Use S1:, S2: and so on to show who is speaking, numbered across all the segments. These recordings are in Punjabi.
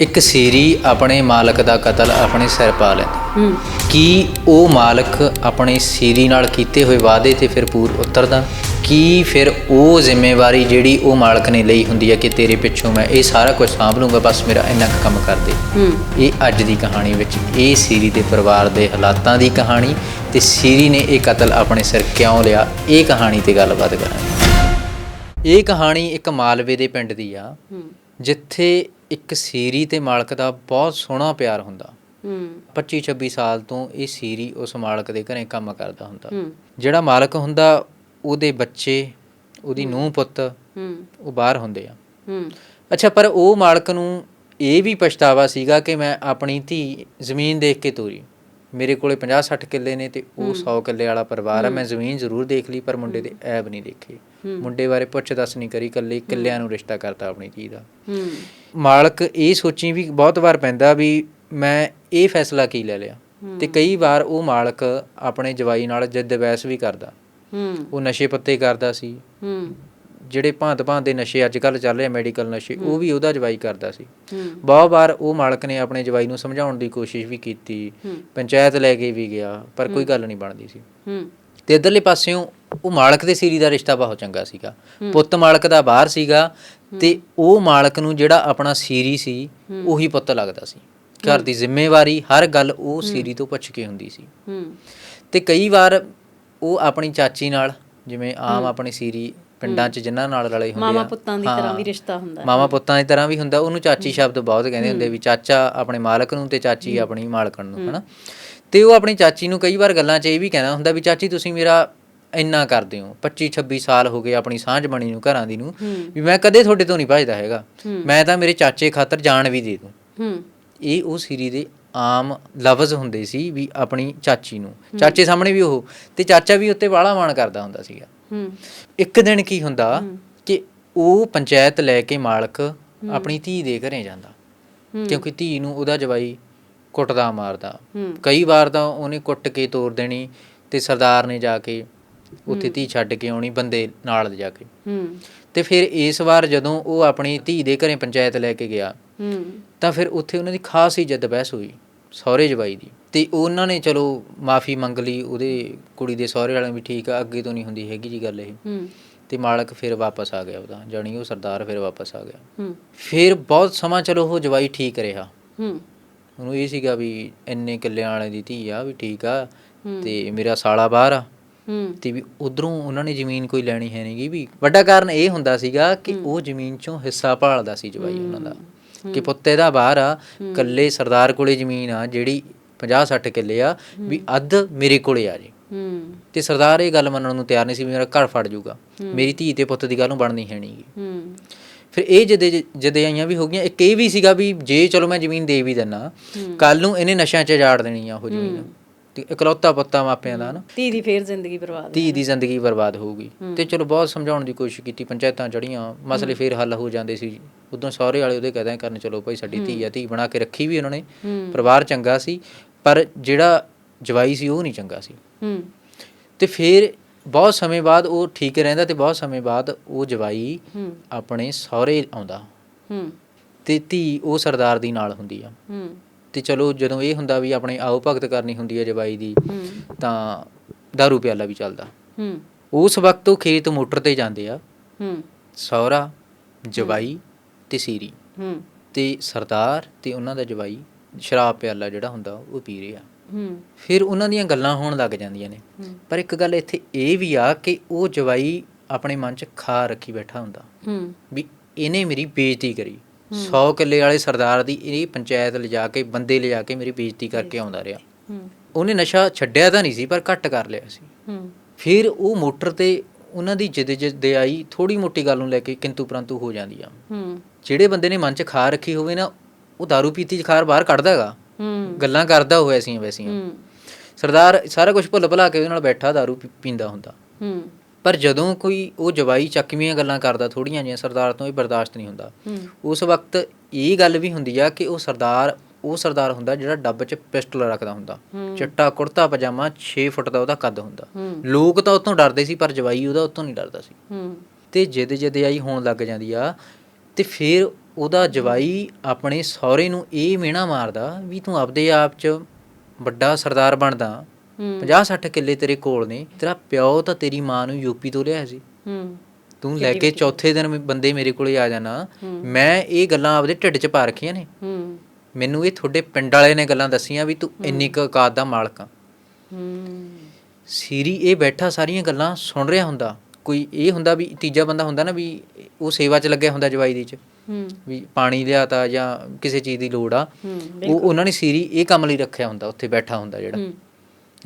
S1: ਇੱਕ ਸੀਰੀ ਆਪਣੇ ਮਾਲਕ ਦਾ ਕਤਲ ਆਪਣੇ ਸਿਰ ਪਾ ਲੈਂਦੀ। ਕੀ ਉਹ ਮਾਲਕ ਆਪਣੇ ਸੀਰੀ ਨਾਲ ਕੀਤੇ ਹੋਏ ਵਾਅਦੇ ਤੇ ਫਿਰ ਪੂਰ ਉਤਰਦਾ? ਕੀ ਫਿਰ ਉਹ ਜ਼ਿੰਮੇਵਾਰੀ ਜਿਹੜੀ ਉਹ ਮਾਲਕ ਨੇ ਲਈ ਹੁੰਦੀ ਹੈ ਕਿ ਤੇਰੇ ਪਿੱਛੋਂ ਮੈਂ ਇਹ ਸਾਰਾ ਕੁਝ ਸਾਂਭ ਲੂੰਗਾ ਬਸ ਮੇਰਾ ਇੰਨਾ ਕੁ ਕੰਮ ਕਰ ਦੇ। ਇਹ ਅੱਜ ਦੀ ਕਹਾਣੀ ਵਿੱਚ ਇਹ ਸੀਰੀ ਦੇ ਪਰਿਵਾਰ ਦੇ ਹਾਲਾਤਾਂ ਦੀ ਕਹਾਣੀ ਤੇ ਸੀਰੀ ਨੇ ਇਹ ਕਤਲ ਆਪਣੇ ਸਿਰ ਕਿਉਂ ਲਿਆ? ਇਹ ਕਹਾਣੀ ਤੇ ਗੱਲਬਾਤ ਕਰਾਂਗੇ। ਇਹ ਕਹਾਣੀ ਇੱਕ ਮਾਲਵੇ ਦੇ ਪਿੰਡ ਦੀ ਆ। ਜਿੱਥੇ ਇੱਕ ਸੀਰੀ ਤੇ ਮਾਲਕ ਦਾ ਬਹੁਤ ਸੋਹਣਾ ਪਿਆਰ ਹੁੰਦਾ।
S2: ਹੂੰ।
S1: 25 26 ਸਾਲ ਤੋਂ ਇਹ ਸੀਰੀ ਉਸ ਮਾਲਕ ਦੇ ਘਰੇ ਕੰਮ ਕਰਦਾ ਹੁੰਦਾ। ਜਿਹੜਾ ਮਾਲਕ ਹੁੰਦਾ ਉਹਦੇ ਬੱਚੇ ਉਹਦੀ ਨੂੰਹ ਪੁੱਤ
S2: ਹੂੰ।
S1: ਉਹ ਬਾਹਰ ਹੁੰਦੇ ਆ।
S2: ਹੂੰ।
S1: ਅੱਛਾ ਪਰ ਉਹ ਮਾਲਕ ਨੂੰ ਇਹ ਵੀ ਪਛਤਾਵਾ ਸੀਗਾ ਕਿ ਮੈਂ ਆਪਣੀ ਧੀ ਜ਼ਮੀਨ ਦੇਖ ਕੇ ਤੋਰੀ। ਮੇਰੇ ਕੋਲੇ 50 60 ਕਿੱਲੇ ਨੇ ਤੇ ਉਹ 100 ਕਿੱਲੇ ਵਾਲਾ ਪਰਿਵਾਰ ਆ ਮੈਂ ਜ਼ਮੀਨ ਜ਼ਰੂਰ ਦੇਖ ਲਈ ਪਰ ਮੁੰਡੇ ਦੇ ਐਬ ਨਹੀਂ ਦੇਖੇ। ਮੁੰਡੇ ਬਾਰੇ ਪੁੱਛ ਦੱਸ ਨਹੀਂ ਕਰੀ ਕੱਲੇ ਕਿੱਲਿਆਂ ਨੂੰ ਰਿਸ਼ਤਾ ਕਰਤਾ ਆਪਣੀ ਧੀ ਦਾ। ਮਾਲਕ ਇਹ ਸੋਚੀ ਵੀ ਬਹੁਤ ਵਾਰ ਪੈਂਦਾ ਵੀ ਮੈਂ ਇਹ ਫੈਸਲਾ ਕੀ ਲੈ ਲਿਆ? ਤੇ ਕਈ ਵਾਰ ਉਹ ਮਾਲਕ ਆਪਣੇ ਜਵਾਈ ਨਾਲ ਜਿੱਦ ਬਹਿਸ ਵੀ ਕਰਦਾ। ਉਹ ਨਸ਼ੇ ਪੱਤੇ ਕਰਦਾ ਸੀ। ਜਿਹੜੇ ਭਾਂਤ ਭਾਂਤ ਦੇ ਨਸ਼ੇ ਅੱਜ ਕੱਲ ਚੱਲ ਰਹੇ ਮੈਡੀਕਲ ਨਸ਼ੇ ਉਹ ਵੀ ਉਹਦਾ ਜਵਾਈ ਕਰਦਾ ਸੀ। ਬਹੁਤ ਵਾਰ ਉਹ ਮਾਲਕ ਨੇ ਆਪਣੇ ਜਵਾਈ ਨੂੰ ਸਮਝਾਉਣ ਦੀ ਕੋਸ਼ਿਸ਼ ਵੀ ਕੀਤੀ। ਪੰਚਾਇਤ ਲੈ ਕੇ ਵੀ ਗਿਆ ਪਰ ਕੋਈ ਗੱਲ ਨਹੀਂ ਬਣਦੀ ਸੀ। ਤੇ ਇਧਰਲੇ ਪਾਸਿਓਂ ਉਹ ਮਾਲਕ ਦੇ ਸੀਰੀ ਦਾ ਰਿਸ਼ਤਾ ਬਹੁਤ ਚੰਗਾ ਸੀਗਾ। ਪੁੱਤ ਮਾਲਕ ਦਾ ਬਾਹਰ ਸੀਗਾ ਤੇ ਉਹ ਮਾਲਕ ਨੂੰ ਜਿਹੜਾ ਆਪਣਾ ਸੀਰੀ ਸੀ ਉਹੀ ਪੁੱਤ ਲੱਗਦਾ ਸੀ। ਘਰ ਦੀ ਜ਼ਿੰਮੇਵਾਰੀ ਹਰ ਗੱਲ ਉਹ ਸੀਰੀ ਤੋਂ ਪੁੱਛ ਕੇ ਹੁੰਦੀ ਸੀ। ਤੇ ਕਈ ਵਾਰ ਉਹ ਆਪਣੀ ਚਾਚੀ ਨਾਲ ਜਿਵੇਂ ਆਮ ਆਪਣੀ ਸੀਰੀ ਪਿੰਡਾਂ 'ਚ ਜਿਨ੍ਹਾਂ ਨਾਲ ਰਲੇ ਹੁੰਦੇ ਆ।
S2: ਮਾਮਾ ਪੁੱਤਾਂ ਦੀ ਤਰ੍ਹਾਂ। ਵੀ ਰਿਸ਼ਤਾ ਹੁੰਦਾ। ਹੈ।
S1: ਮਾਮਾ ਪੁੱਤਾਂ ਦੀ ਤਰ੍ਹਾਂ ਵੀ ਹੁੰਦਾ। ਉਹਨੂੰ ਚਾਚੀ ਸ਼ਬਦ ਬਹੁਤ ਕਹਿੰਦੇ ਹੁੰਦੇ ਵੀ ਚਾਚਾ ਆਪਣੇ ਮਾਲਕ ਨੂੰ ਤੇ ਚਾਚੀ ਆਪਣੀ ਮਾਲਕਣ ਨੂੰ ਹਨਾ। ਤੇ ਉਹ ਆਪਣੀ ਚਾਚੀ ਨੂੰ ਕਈ ਵਾਰ ਗੱਲਾਂ 'ਚ ਇਹ ਵੀ ਕਹਿੰਦਾ ਹੁੰਦਾ ਵੀ ਚਾਚੀ ਤੁਸੀਂ ਮੇਰਾ ਇੰਨਾ ਕਰਦੇ ਹੋ 25 26 ਸਾਲ ਹੋ ਗਏ ਆਪਣੀ ਸਾਂਝ ਬਣੀ ਨੂੰ ਘਰਾਂ ਦੀ ਨੂੰ ਵੀ ਮੈਂ ਕਦੇ ਤੁਹਾਡੇ ਤੋਂ ਨਹੀਂ ਭੱਜਦਾ ਹੈਗਾ। ਮੈਂ ਤਾਂ ਮੇਰੇ ਚਾਚੇ ਖਾਤਰ ਜਾਨ ਵੀ ਦੇ ਦੂੰ। ਇਹ ਉਹ ਸੀਰੀ ਦੇ ਆਮ ਲਫ਼ਜ਼ ਹੁੰਦੇ ਸੀ ਵੀ ਆਪਣੀ ਚਾਚੀ ਨੂੰ। ਚਾਚੇ ਸਾਹਮਣੇ ਵੀ ਉਹ ਤੇ ਚਾਚਾ ਵੀ ਉੱਤੇ ਬਾਹਲਾ ਮਾਣ ਕਰਦਾ ਹੁੰਦਾ ਸੀਗਾ। ਇੱਕ ਦਿਨ ਕੀ ਹੁੰਦਾ ਕਿ ਉਹ ਪੰਚਾਇਤ ਲੈ ਕੇ ਮਾਲਕ ਆਪਣੀ ਧੀ ਦੇ ਘਰੇ ਜਾਂਦਾ। ਕਿਉਂਕਿ ਧੀ ਨੂੰ ਉਹਦਾ ਜਵਾਈ ਕੁੱਟਦਾ ਮਾਰਦਾ।
S2: ਹੂੰ।
S1: ਕਈ ਵਾਰ ਤਾਂ ਉਹਨੇ ਕੁੱਟ ਕੇ ਤੋਰ ਦੇਣੀ ਤੇ ਸਰਦਾਰ ਨੇ ਜਾ ਕੇ ਉੱਥੇ ਧੀ ਛੱਡ ਕੇ ਆਉਣੀ ਬੰਦੇ ਨਾਲ ਜਾ ਕੇ।
S2: ਹੂੰ।
S1: ਤੇ ਫਿਰ ਇਸ ਵਾਰ ਜਦੋਂ ਉਹ ਆਪਣੀ ਧੀ ਦੇ ਘਰੇ ਪੰਚਾਇਤ ਲੈ ਕੇ ਗਿਆ
S2: ਹੂੰ।
S1: ਤਾਂ ਫਿਰ ਉੱਥੇ ਉਹਨਾਂ ਦੀ ਖਾਸ ਹੀ ਜਿੱਦ ਬਹਿਸ ਹੋਈ ਸਹੁਰੇ ਜਵਾਈ ਦੀ। ਤੇ ਉਹਨਾਂ ਨੇ ਚਲੋ ਮਾਫੀ ਮੰਗ ਲਈ ਉਹਦੇ ਕੁੜੀ ਦੇ ਸਹੁਰੇ ਵਾਲਿਆਂ ਵੀ ਠੀਕ ਆ ਅੱਗੇ ਤੋਂ ਨਹੀਂ ਹੁੰਦੀ ਹੈਗੀ ਜੀ ਗੱਲ ਇਹ।
S2: ਹੂੰ।
S1: ਤੇ ਮਾਲਕ ਫਿਰ ਵਾਪਸ ਆ ਗਿਆ ਉਹਦਾ ਜਾਣੀ ਉਹ ਸਰਦਾਰ ਫਿਰ ਵਾਪਸ ਆ ਗਿਆ।
S2: ਹੂੰ।
S1: ਫਿਰ ਬਹੁਤ ਸਮਾਂ ਚਲੋ ਉਹ ਜਵਾਈ ਠੀਕ ਰਿਹਾ।
S2: ਹੂੰ।
S1: ਉਹਨੂੰ ਇਹ ਸੀਗਾ ਵੀ ਇੰਨੇ ਕਿੱਲਿਆਂ ਵਾਲੇ ਦੀ ਧੀ ਆ ਵੀ ਠੀਕ ਆ ਤੇ ਮੇਰਾ ਸਾਲਾ ਬਾਹਰ ਆ। ਤੇ ਵੀ ਉਧਰੋਂ ਉਹਨਾਂ ਨੇ ਜ਼ਮੀਨ ਕੋਈ ਲੈਣੀ ਹੈ ਨਹੀਂਗੀ ਵੀ ਵੱਡਾ ਕਾਰਨ ਇਹ ਹੁੰਦਾ ਸੀਗਾ ਕਿ ਉਹ ਜ਼ਮੀਨ ਚੋਂ ਹਿੱਸਾ ਭਾਲਦਾ ਸੀ ਜਵਾਈ ਉਹਨਾਂ ਦਾ। ਕਿ ਪੁੱਤ ਇਹਦਾ ਬਾਹਰ ਆ ਕੱਲੇ ਸਰਦਾਰ ਕੋਲੇ ਜ਼ਮੀਨ ਆ ਜਿਹੜੀ 50 60 ਕਿੱਲੇ ਆ ਵੀ ਅੱਧ ਮੇਰੇ ਕੋਲੇ ਆ ਜੀ। ਤੇ ਸਰਦਾਰ ਇਹ ਗੱਲ ਮੰਨਣ ਨੂੰ ਤਿਆਰ ਨਹੀਂ ਸੀ ਵੀ ਮੇਰਾ ਘਰ ਫੜ ਜਾਊਗਾ। ਮੇਰੀ ਧੀ ਤੇ ਪੁੱਤ ਦੀ ਗੱਲ ਨੂੰ ਬਣਨੀ ਹੈ ਨਹੀਂਗੀ
S2: ਹੂੰ।
S1: ਫਿਰ ਇਹ ਜਦੇ ਜਦੇ ਆਈਆਂ ਵੀ ਹੋ ਗਈਆਂ ਇੱਕ ਇਹ ਵੀ ਸੀਗਾ ਵੀ ਜੇ ਚਲੋ ਮੈਂ ਜ਼ਮੀਨ ਦੇ ਵੀ ਦਿੰਨਾ ਕੱਲ ਨੂੰ ਇਹਨੇ ਨਸ਼ਿਆਂ 'ਚ ਜਾੜ ਦੇਣੀ ਆ ਉਹ ਜ਼ਮੀਨ। ਤੇ ਇਕਲੌਤਾ ਪੁੱਤਾਂ ਮਾਪਿਆਂ ਦਾ ਨਾ।
S2: ਧੀ ਦੀ ਫੇਰ ਜ਼ਿੰਦਗੀ ਬਰਬਾਦ।
S1: ਧੀ ਦੀ ਜ਼ਿੰਦਗੀ ਬਰਬਾਦ ਹੋਊਗੀ। ਤੇ ਚਲੋ ਬਹੁਤ ਸਮਝਾਉਣ ਦੀ ਕੋਸ਼ਿਸ਼ ਕੀਤੀ ਪੰਚਾਇਤਾਂ ਚੜੀਆਂ ਮਸਲੇ ਫੇਰ ਹੱਲ ਹੋ ਜਾਂਦੇ ਸੀ। ਉਦੋਂ ਸਹੁਰੇ ਵਾਲੇ ਉਹਦੇ ਕਹਦੇ ਕਰਨ ਚਲੋ ਭਾਈ ਸਾਡੀ ਧੀ ਆ ਧੀ ਬਣਾ ਕੇ ਰੱਖੀ ਵੀ ਉਹਨਾਂ ਨੇ। ਪਰਿਵਾਰ ਚੰਗਾ ਸੀ ਪਰ ਜਿਹੜਾ ਜਵਾਈ ਸੀ ਉਹ ਨਹੀਂ ਚੰਗਾ ਸੀ। ਤੇ ਫਿਰ ਬਹੁਤ ਸਮੇਂ ਬਾਅਦ ਉਹ ਠੀਕ ਰਹਿੰਦਾ ਤੇ ਬਹੁਤ ਸਮੇਂ ਬਾਅਦ ਉਹ ਜਵਾਈ ਆਪਣੇ ਸਹੁਰੇ ਆਉਂਦਾ।
S2: ਹੂੰ।
S1: ਤੇ ਧੀ ਉਹ ਸਰਦਾਰ ਦੀ ਨਾਲ ਹੁੰਦੀ ਆ।
S2: ਹੂੰ।
S1: ਤੇ ਚਲੋ ਜਦੋਂ ਇਹ ਹੁੰਦਾ ਵੀ ਆਪਣੇ ਆਓ ਭਗਤ ਕਰਨੀ ਹੁੰਦੀ ਹੈ ਜਵਾਈ ਦੀ
S2: ਹੂੰ।
S1: ਤਾਂ ਦਾਰੂ ਪਿਆਲਾ ਵੀ ਚੱਲਦਾ।
S2: ਹੂੰ।
S1: ਉਸ ਵਕਤ ਉਹ ਖੇਤ ਮੋਟਰ ਤੇ ਜਾਂਦੇ ਆ।
S2: ਹੂੰ।
S1: ਸਹੁਰਾ ਜਵਾਈ ਤੇ ਸੀਰੀ।
S2: ਹੂੰ।
S1: ਤੇ ਸਰਦਾਰ ਤੇ ਉਹਨਾਂ ਦਾ ਜਵਾਈ ਸ਼ਰਾਬ ਪਿਆਲਾ ਜਿਹੜਾ ਹੁੰਦਾ ਉਹ ਪੀ ਰਹੇ ਆ।
S2: ਹੂੰ।
S1: ਫਿਰ ਉਹਨਾਂ ਦੀਆਂ ਗੱਲਾਂ ਹੋਣ ਲੱਗ ਜਾਂਦੀਆਂ ਨੇ। ਪਰ ਇੱਕ ਗੱਲ ਇੱਥੇ ਇਹ ਵੀ ਆ ਕਿ ਉਹ ਜਵਾਈ ਆਪਣੇ ਮਨ 'ਚ ਖਾ ਰੱਖੀ ਬੈਠਾ ਹੁੰਦਾ।
S2: ਹੂੰ।
S1: ਵੀ ਇਹਨੇ ਮੇਰੀ ਬੇਇੱਜ਼ਤੀ ਕਰੀ। 100 ਕਿੱਲੇ ਵਾਲੇ ਸਰਦਾਰ ਦੀ ਇਹ ਪੰਚਾਇਤ ਲਿਜਾ ਕੇ ਬੰਦੇ ਲਿਜਾ ਕੇ ਮੇਰੀ ਬੇਇੱਜ਼ਤੀ ਕਰਕੇ ਆਉਂਦਾ ਰਿਹਾ।
S2: ਹੂੰ।
S1: ਉਹਨੇ ਨਸ਼ਾ ਛੱਡਿਆ ਤਾਂ ਨਹੀਂ ਸੀ ਪਰ ਘੱਟ ਕਰ ਲਿਆ ਸੀ।
S2: ਹੂੰ।
S1: ਫਿਰ ਉਹ ਮੋਟਰ ਤੇ ਉਹਨਾਂ ਦੀ ਜਿੱਦ ਜਿੱਦ ਆਈ ਥੋੜੀ ਮੋਟੀ ਗੱਲ ਨੂੰ ਲੈ ਕੇ ਕਿੰਤੂ ਪਰੰਤੂ ਹੋ ਜਾਂਦੀ ਆ
S2: ਹੂੰ।
S1: ਜਿਹੜੇ ਬੰਦੇ ਨੇ ਮਨ 'ਚ ਖਾਰ ਰੱਖੀ ਹੋਵੇ ਨਾ ਉਹ दारू ਪੀਤੀ 'ਚ ਖਾਰ ਬਾਹਰ ਕੱਢਦਾ ਹੈਗਾ। ਗੱਲਾਂ ਕਰਦਾ ਹੋਇਆ ਸੀ ਵੈਸੀਆਂ।
S2: ਹੂੰ।
S1: ਸਰਦਾਰ ਸਾਰਾ ਕੁਝ ਭੁੱਲ ਭੁਲਾ ਕੇ ਉਹਦੇ ਨਾਲ ਬੈਠਾ दारू ਪੀਂਦਾ ਹੁੰਦਾ।
S2: ਹੂੰ।
S1: ਪਰ ਜਦੋਂ ਕੋਈ ਉਹ ਜਵਾਈ ਚੱਕਵੀਆਂ ਗੱਲਾਂ ਕਰਦਾ ਥੋੜੀਆਂ ਜਿਹੀਆਂ ਸਰਦਾਰ ਤੋਂ ਇਹ ਬਰਦਾਸ਼ਤ ਨਹੀਂ ਹੁੰਦਾ। ਉਸ ਵਕਤ ਇਹ ਗੱਲ ਵੀ ਹੁੰਦੀ ਆ ਕਿ ਉਹ ਸਰਦਾਰ ਉਹ ਸਰਦਾਰ ਹੁੰਦਾ ਜਿਹੜਾ ਡੱਬ 'ਚ ਪਿਸਟਲ ਰੱਖਦਾ ਹੁੰਦਾ। ਚਿੱਟਾ ਕੁੜਤਾ ਪਜਾਮਾ 6 ਫੁੱਟ ਦਾ ਉਹਦਾ ਕੱਦ ਹੁੰਦਾ। ਲੋਕ ਤਾਂ ਉਤੋਂ ਡਰਦੇ ਸੀ ਪਰ ਜਵਾਈ ਉਹਦਾ ਉਤੋਂ ਨਹੀਂ ਡਰਦਾ ਸੀ। ਤੇ ਜਿੱਦ ਜਿੱਦ ਆਈ ਹੋਣ ਲੱਗ ਜਾਂਦੀ ਆ ਤੇ ਫਿਰ ਉਹਦਾ ਜਵਾਈ ਆਪਣੇ ਸਹੁਰੇ ਨੂੰ ਇਹ ਮਿਹਣਾ ਮਾਰਦਾ ਵੀ ਤੂੰ ਆਪਦੇ ਆਪ 'ਚ ਵੱਡਾ ਸਰਦਾਰ ਬਣਦਾ।
S2: ਹੂੰ।
S1: 50 60 ਕਿੱਲੇ ਤੇਰੇ ਕੋਲ ਨੇ। ਤੇਰਾ ਪਿਓ ਤਾਂ ਤੇਰੀ ਮਾਂ ਨੂੰ ਯੂਪੀ ਤੋਂ ਲਿਆ ਸੀ।
S2: ਹੂੰ।
S1: ਤੂੰ ਲੈ ਕੇ ਚੌਥੇ ਦਿਨ ਬੰਦੇ ਮੇਰੇ ਕੋਲੇ ਆ ਜਾਣਾ। ਮੈਂ ਇਹ ਗੱਲਾਂ ਆਪਦੇ ਢਿੱਡ 'ਚ ਪਾ ਰੱਖੀਆਂ ਨੇ।
S2: ਹੂੰ।
S1: ਮੈਨੂੰ ਇਹ ਤੁਹਾਡੇ ਪਿੰਡ ਵਾਲੇ ਨੇ ਗੱਲਾਂ ਦੱਸੀਆਂ ਵੀ ਤੂੰ ਇੰਨੀ ਕੁ ਔਕਾਤ ਦਾ ਮਾਲਕ ਆ।
S2: ਹੂੰ।
S1: ਸੀਰੀ ਇਹ ਬੈਠਾ ਸਾਰੀਆਂ ਗੱਲਾਂ ਸੁਣ ਰਿਹਾ ਹੁੰਦਾ। ਕੋਈ ਇਹ ਹੁੰਦਾ ਵੀ ਤੀਜਾ ਬੰਦਾ ਹੁੰਦਾ ਨਾ ਵੀ ਉਹ ਸੇਵਾ 'ਚ ਲੱਗਿਆ ਹੁੰਦਾ ਜਵਾਈ ਦੀ 'ਚ। ਵੀ ਪਾਣੀ ਲਿਆਤਾ ਜਾਂ ਕਿਸੇ ਚੀਜ਼ ਦੀ ਲੋੜ ਆ। ਉਹ ਉਹਨਾਂ ਨੇ ਸੀਰੀ ਇਹ ਕੰਮ ਲਈ ਰੱਖਿਆ ਹੁੰਦਾ ਉੱਥੇ ਬੈਠਾ ਹੁੰਦਾ ਜਿਹੜਾ।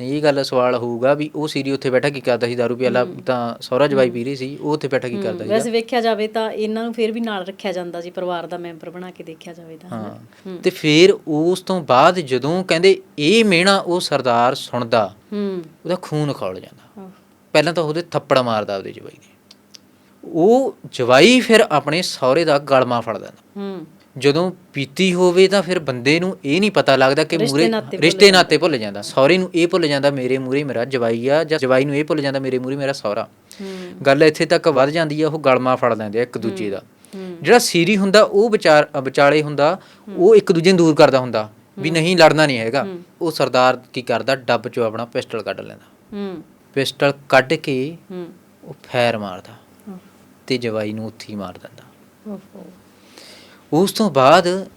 S1: ਇਹ ਗੱਲ ਸਵਾਲ ਹੋਊਗਾ ਵੀ ਉਹ ਸੀਰੀ ਉੱਥੇ ਬੈਠਾ ਕੀ ਕਰਦਾ ਸੀ? ਦਾਰੂ ਪਿਆਲਾ ਤਾਂ ਸਹੁਰਾ ਜਵਾਈ ਪੀ ਰਹੀ ਸੀ ਉਹ ਉੱਥੇ ਬੈਠਾ ਕੀ ਕਰਦਾ ਸੀ
S2: ਵੈਸੇ ਵੇਖਿਆ ਜਾਵੇ ਤਾਂ ਇਹਨਾਂ ਨੂੰ ਫਿਰ ਵੀ ਨਾਲ ਰੱਖਿਆ ਜਾਂਦਾ ਸੀ ਪਰਿਵਾਰ ਦਾ ਮੈਂਬਰ ਬਣਾ ਕੇ ਦੇਖਿਆ ਜਾਵੇ ਤਾਂ?
S1: ਹਾਂ। ਤੇ ਫਿਰ ਉਸ ਤੋਂ ਬਾਅਦ ਜਦੋਂ ਕਹਿੰਦੇ ਇਹ ਮਿਹਣਾ ਉਹ ਸਰਦਾਰ ਸੁਣਦਾ
S2: ਹੂੰ।
S1: ਉਹਦਾ ਖੂਨ ਖੌਲ ਜਾਂਦਾ। ਪਹਿਲਾਂ ਤਾਂ ਉਹਦੇ ਥੱਪੜ ਮਾਰਦਾ ਉਹਦੇ ਜਵਾਈ ਦੇ। ਉਹ ਜਵਾਈ ਫਿਰ ਆਪਣੇ ਸਹੁਰੇ ਦਾ ਗਲਮਾ ਫੜ ਲੈਂਦਾ
S2: ਹੂੰ।
S1: ਜਦੋਂ ਪੀਤੀ ਹੋਵੇ ਤਾਂ ਫਿਰ ਬੰਦੇ ਨੂੰ ਇਹ ਨਹੀਂ ਪਤਾ ਲੱਗਦਾ ਕਿ ਮੂਰੇ ਰਿਸ਼ਤੇ ਨਾਤੇ ਭੁੱਲ ਜਾਂਦਾ। ਸਹੁਰੇ ਨੂੰ ਇਹ ਭੁੱਲ ਜਾਂਦਾ ਮੇਰੇ ਮੂਰੇ ਮੇਰਾ ਜਵਾਈ ਆ ਜਾਂ ਜਵਾਈ ਨੂੰ ਇਹ ਭੁੱਲ ਜਾਂਦਾ ਮੇਰੇ ਮੂਰੇ ਮੇਰਾ ਸਹੁਰਾ
S2: ਹੂੰ।
S1: ਗੱਲ ਇੱਥੇ ਤੱਕ ਵੱਧ ਜਾਂਦੀ ਆ ਉਹ ਗਲਮਾ ਫੜ ਲੈਂਦੇ ਆ ਇੱਕ ਦੂਜੇ ਦਾ। ਜਿਹੜਾ ਸੀਰੀ ਹੁੰਦਾ ਉਹ ਵਿਚਾਰ ਵਿਚਾਲੇ ਹੁੰਦਾ ਉਹ ਇੱਕ ਦੂਜੇ ਨੂੰ ਦੂਰ ਕਰਦਾ ਹੁੰਦਾ ਵੀ ਨਹੀਂ ਲੜਨਾ ਨਹੀਂ ਹੈਗਾ। ਉਹ ਸਰਦਾਰ ਕੀ ਕਰਦਾ ਡੱਬ ਚੋਂ ਆਪਣਾ ਪਿਸਟਲ ਕੱਢ ਲੈਂਦਾ।
S2: ਹੂੰ।
S1: ਪਿਸਟਲ ਕੱਢ ਕੇ
S2: ਹੂੰ।
S1: ਉਹ ਫੈਰ ਮਾਰਦਾ। ਤੇ ਜਵਾਈ ਨੂੰ ਉੱਥੇ ਹੀ ਮਾਰ ਦਿੰਦਾ।
S2: ਓਹੋ।
S1: ਉਸ ਤੋਂ ਬਾਅਦ